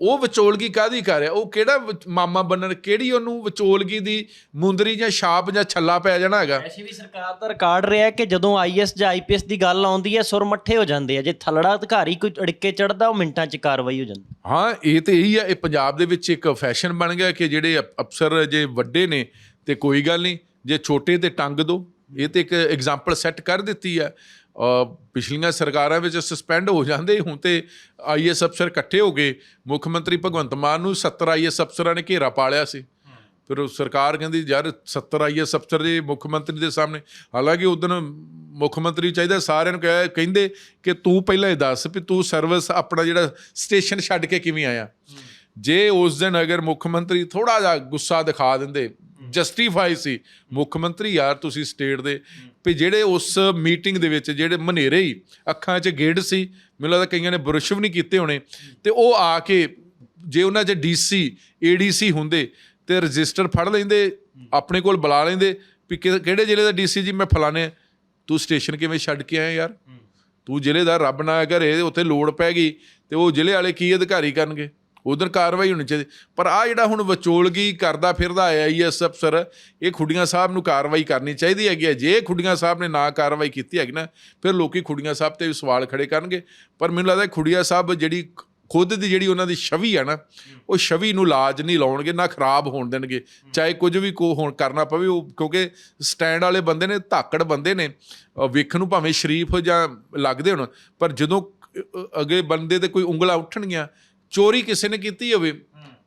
[SPEAKER 2] ਉਹ ਵਿਚੋਲਗੀ ਕਾਦੀ ਕਰ ਰਿਹਾ? ਉਹ ਕਿਹੜਾ ਮਾਮਾ ਬੰਨਣ ਕਿਹੜੀ ਉਹਨੂੰ ਵਿਚੋਲਗੀ ਦੀ ਮੁੰਦਰੀ ਜਾਂ ਛਾਪ ਜਾਂ ਛੱਲਾ ਪੈ ਜਾਣਾ ਹੈਗਾ?
[SPEAKER 1] ਐਸੀ ਵੀ ਸਰਕਾਰ ਦਾ ਰਿਕਾਰਡ ਰਿਹਾ ਕਿ ਜਦੋਂ ਆਈਐਸ ਜਾਂ ਆਈਪੀਐਸ ਦੀ ਗੱਲ ਆਉਂਦੀ ਹੈ ਸੁਰ ਮੱਠੇ ਹੋ ਜਾਂਦੇ ਆ। ਜੇ ਥਲੜਾ ਅਧਿਕਾਰੀ ਕੋਈ ਅੜਕੇ ਚੜਦਾ ਉਹ ਮਿੰਟਾਂ 'ਚ ਕਾਰਵਾਈ ਹੋ ਜਾਂਦੀ।
[SPEAKER 2] ਹਾਂ ਇਹ ਤੇ ਇਹੀ ਆ ਇਹ ਪੰਜਾਬ ਦੇ ਵਿੱਚ ਇੱਕ ਫੈਸ਼ਨ ਬਣ ਗਿਆ ਕਿ ਜਿਹੜੇ ਅਫਸਰ ਜੇ ਵੱਡੇ ਨੇ ਤੇ ਕੋਈ ਗੱਲ ਨਹੀਂ ਜੇ ਛੋਟੇ ਤੇ ਟੰਗ ਦੋ। ਇਹ ਤੇ ਇੱਕ ਐਗਜ਼ਾਮਪਲ ਸੈੱਟ ਕਰ ਦਿੱਤੀ ਆ। ਪਿਛਲੀਆਂ ਸਰਕਾਰਾਂ ਵਿੱਚ ਸਸਪੈਂਡ ਹੋ ਜਾਂਦੇ ਹੁਣ ਤੇ ਆਈਐਸ ਅਫਸਰ ਇਕੱਠੇ ਹੋ ਗਏ। ਮੁੱਖ ਮੰਤਰੀ ਭਗਵੰਤ ਮਾਨ ਨੂੰ 70 ਆਈਐਸ ਅਫਸਰਾਂ ਨੇ ਘੇਰਾ ਪਾਲਿਆ ਸੀ। ਫਿਰ ਉਹ ਸਰਕਾਰ ਕਹਿੰਦੀ ਯਾਰ 70 ਆਈਐਸ ਅਫਸਰ ਦੇ ਮੁੱਖ ਮੰਤਰੀ ਦੇ ਸਾਹਮਣੇ ਹਾਲਾਂਕਿ ਉਦੋਂ ਮੁੱਖ ਮੰਤਰੀ ਚਾਹੀਦਾ ਸਾਰਿਆਂ ਨੂੰ ਕਹਿ- ਕਹਿੰਦੇ ਕਿ ਤੂੰ ਪਹਿਲਾਂ ਇਹ ਦੱਸ ਵੀ ਤੂੰ ਸਰਵਿਸ ਆਪਣਾ ਜਿਹੜਾ ਸਟੇਸ਼ਨ ਛੱਡ ਕੇ ਕਿਵੇਂ ਆਇਆ। ਜੇ ਉਸ ਦਿਨ ਅਗਰ ਮੁੱਖ ਮੰਤਰੀ ਥੋੜਾ ਜਿਹਾ ਗੁੱਸਾ ਦਿਖਾ ਦਿੰਦੇ ਜਸਟੀਫਾਈ ਸੀ। ਮੁੱਖ ਮੰਤਰੀ ਯਾਰ ਤੁਸੀਂ ਸਟੇਟ ਦੇ। ਵੀ ਜਿਹੜੇ ਉਸ ਮੀਟਿੰਗ ਦੇ ਵਿੱਚ ਜਿਹੜੇ ਮਨੇਰੇ ਹੀ ਅੱਖਾਂ 'ਚ ਗੇੜ ਸੀ ਮੈਨੂੰ ਲੱਗਦਾ ਕਈਆਂ ਨੇ ਬੁਰਸ਼ ਵੀ ਨਹੀਂ ਕੀਤੇ ਹੋਣੇ। ਤੇ ਉਹ ਆ ਕੇ ਜੇ ਉਹਨਾਂ 'ਚ ਡੀਸੀ ਏਡੀਸੀ ਹੁੰਦੇ ਤੇ ਰਜਿਸਟਰ ਫੜ ਲੈਂਦੇ ਆਪਣੇ ਕੋਲ ਬੁਲਾ ਲੈਂਦੇ ਵੀ ਕਿਹੜੇ ਜ਼ਿਲ੍ਹੇ ਦਾ ਡੀਸੀ ਜੀ? ਮੈਂ ਫਲਾਣੇ ਤੂੰ ਸਟੇਸ਼ਨ ਕਿਵੇਂ ਛੱਡ ਕੇ ਆਇਆ ਯਾਰ? ਤੂੰ ਜ਼ਿਲ੍ਹੇ ਦਾ ਰੱਬ ਨਾ ਕਰੇ ਉੱਥੇ ਲੋੜ ਪੈ ਗਈ ਤੇ ਉਹ ਜ਼ਿਲ੍ਹੇ ਵਾਲੇ ਕੀ ਅਧਿਕਾਰੀ ਕਰਨਗੇ? ਉਧਰ ਕਾਰਵਾਈ ਹੋਣੀ ਚਾਹੀਦੀ। ਪਰ ਆ ਜਿਹੜਾ ਹੁਣ ਵਿਚੋਲਗੀ ਕਰਦਾ ਫਿਰਦਾ ਆਈਐਸ ਅਫਸਰ ਇਹ ਖੁੱਡੀਆਂ ਸਾਹਿਬ ਨੂੰ ਕਾਰਵਾਈ ਕਰਨੀ ਚਾਹੀਦੀ ਹੈਗੀ ਹੈ। ਜੇ ਖੁੱਡੀਆਂ ਸਾਹਿਬ ਨੇ ਨਾ ਕਾਰਵਾਈ ਕੀਤੀ ਹੈਗੀ ਨਾ, ਫਿਰ ਲੋਕੀ ਖੁੱਡੀਆਂ ਸਾਹਿਬ ਤੇ ਵੀ ਸਵਾਲ ਖੜੇ ਕਰਨਗੇ। ਪਰ ਮੈਨੂੰ ਲੱਗਦਾ ਖੁੱਡੀਆਂ ਸਾਹਿਬ ਜਿਹੜੀ ਖੁਦ ਦੀ ਜਿਹੜੀ ਉਹਨਾਂ ਦੀ ਛਵੀ ਆ ਨਾ, ਉਹ ਛਵੀ ਨੂੰ ਲਾਜ ਨਹੀਂ ਲਾਉਣਗੇ, ਨਾ ਖਰਾਬ ਹੋਣ ਦੇਣਗੇ। ਚਾਹੇ ਕੁਝ ਵੀ ਕੋ ਹੋਣ ਕਰਨਾ ਪਵੇ, ਉਹ ਕਿਉਂਕਿ ਸਟੈਂਡ ਵਾਲੇ ਬੰਦੇ ਨੇ, ਧਾਕੜ ਬੰਦੇ ਨੇ, ਅਹ ਵੇਖਣ ਨੂੰ ਭਾਵੇਂ ਸ਼ਰੀਫ ਜਾਂ ਲੱਗਦੇ ਹੋਣ, ਪਰ ਜਦੋਂ ਅ- ਅਗੇ ਬੰਦੇ ਤੇ ਕੋਈ ਉਂਗਲਾਂ ਉੱਠਣਗੀਆਂ ਚੋਰੀ ਕਿਸੇ ਨੇ ਕੀਤੀ ਹੋਵੇ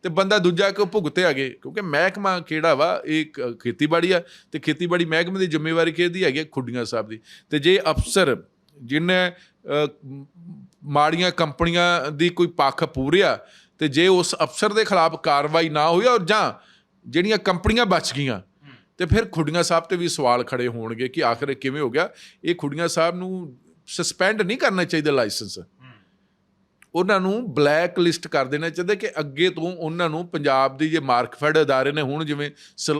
[SPEAKER 2] ਤੇ ਬੰਦਾ ਦੂਜਾ ਕਿ ਭੁਗਤੇ ਆਗੇ ਕਿਉਂਕਿ ਮਹਿਕਮਾ ਕਿਹੜਾ ਵਾ? ਇਹ ਕ- ਖੇਤੀਬਾੜੀ ਆ ਤੇ ਖੇਤੀਬਾੜੀ ਮਹਿਕਮੇ ਦੀ ਜ਼ਿੰਮੇਵਾਰੀ ਕਿਹਦੀ ਹੈਗੀ ਹੈ? ਖੁੱਡੀਆਂ ਸਾਹਿਬ ਦੀ। ਤੇ ਜੇ ਅਫਸਰ ਜਿਨੇ ਮਾੜੀਆਂ ਕੰਪਨੀਆਂ ਦੀ ਕੋਈ ਪੱਖ ਪੂਰਿਆ ਤੇ ਜੇ ਉਸ ਅਫਸਰ ਦੇ ਖਿਲਾਫ ਕਾਰਵਾਈ ਨਾ ਹੋਈ ਔਰ ਜਾਂ ਜਿਹੜੀਆਂ ਕੰਪਨੀਆਂ ਬਚ ਗਈਆਂ ਤੇ ਫਿਰ ਖੁੱਡੀਆਂ ਸਾਹਿਬ ਤੇ ਵੀ ਸਵਾਲ ਖੜੇ ਹੋਣਗੇ ਕਿ ਆਖਰ ਇਹ ਕਿਵੇਂ ਹੋ ਗਿਆ? ਇਹ ਖੁੱਡੀਆਂ ਸਾਹਿਬ ਨੂੰ ਸਸਪੈਂਡ ਨਹੀਂ ਕਰਨਾ ਚਾਹੀਦਾ ਲਾਇਸੈਂਸ ਉਹਨਾਂ ਨੂੰ ਬਲੈਕ ਲਿਸਟ ਕਰ ਦੇਣਾ ਚਾਹੀਦਾ ਕਿ ਅੱਗੇ ਤੋਂ ਉਹਨਾਂ ਨੂੰ ਪੰਜਾਬ ਦੀ ਜੇ ਮਾਰਕਫੈਡ ਅਦਾਰੇ ਨੇ ਹੁਣ ਜਿਵੇਂ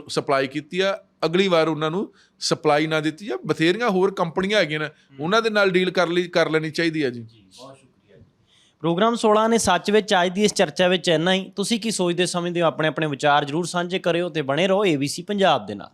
[SPEAKER 2] ਸਪਲਾਈ ਕੀਤੀ ਆ ਅਗਲੀ ਵਾਰ ਉਹਨਾਂ ਨੂੰ ਸਪਲਾਈ ਨਾ ਦਿੱਤੀ ਜਾਂ ਬਥੇਰੀਆਂ ਹੋਰ ਕੰਪਨੀਆਂ ਹੈਗੀਆਂ ਨੇ ਉਹਨਾਂ ਦੇ ਨਾਲ ਡੀਲ ਕਰ ਲਈ ਕਰ ਲੈਣੀ ਚਾਹੀਦੀ ਆ ਜੀ।
[SPEAKER 1] ਪ੍ਰੋਗਰਾਮ 16 ਨੇ ਸੱਚ ਵਿੱਚ ਅੱਜ ਦੀ ਇਸ ਚਰਚਾ ਵਿੱਚ ਇੰਨਾ ਹੀ। ਤੁਸੀਂ ਕੀ ਸੋਚਦੇ ਸਮਝਦੇ ਹੋ? ਆਪਣੇ ਆਪਣੇ ਵਿਚਾਰ ਜਰੂਰ ਸਾਂਝੇ ਕਰਿਓ ਤੇ ਬਣੇ ਰਹੋ ABC ਪੰਜਾਬ ਦੇ ਨਾਲ।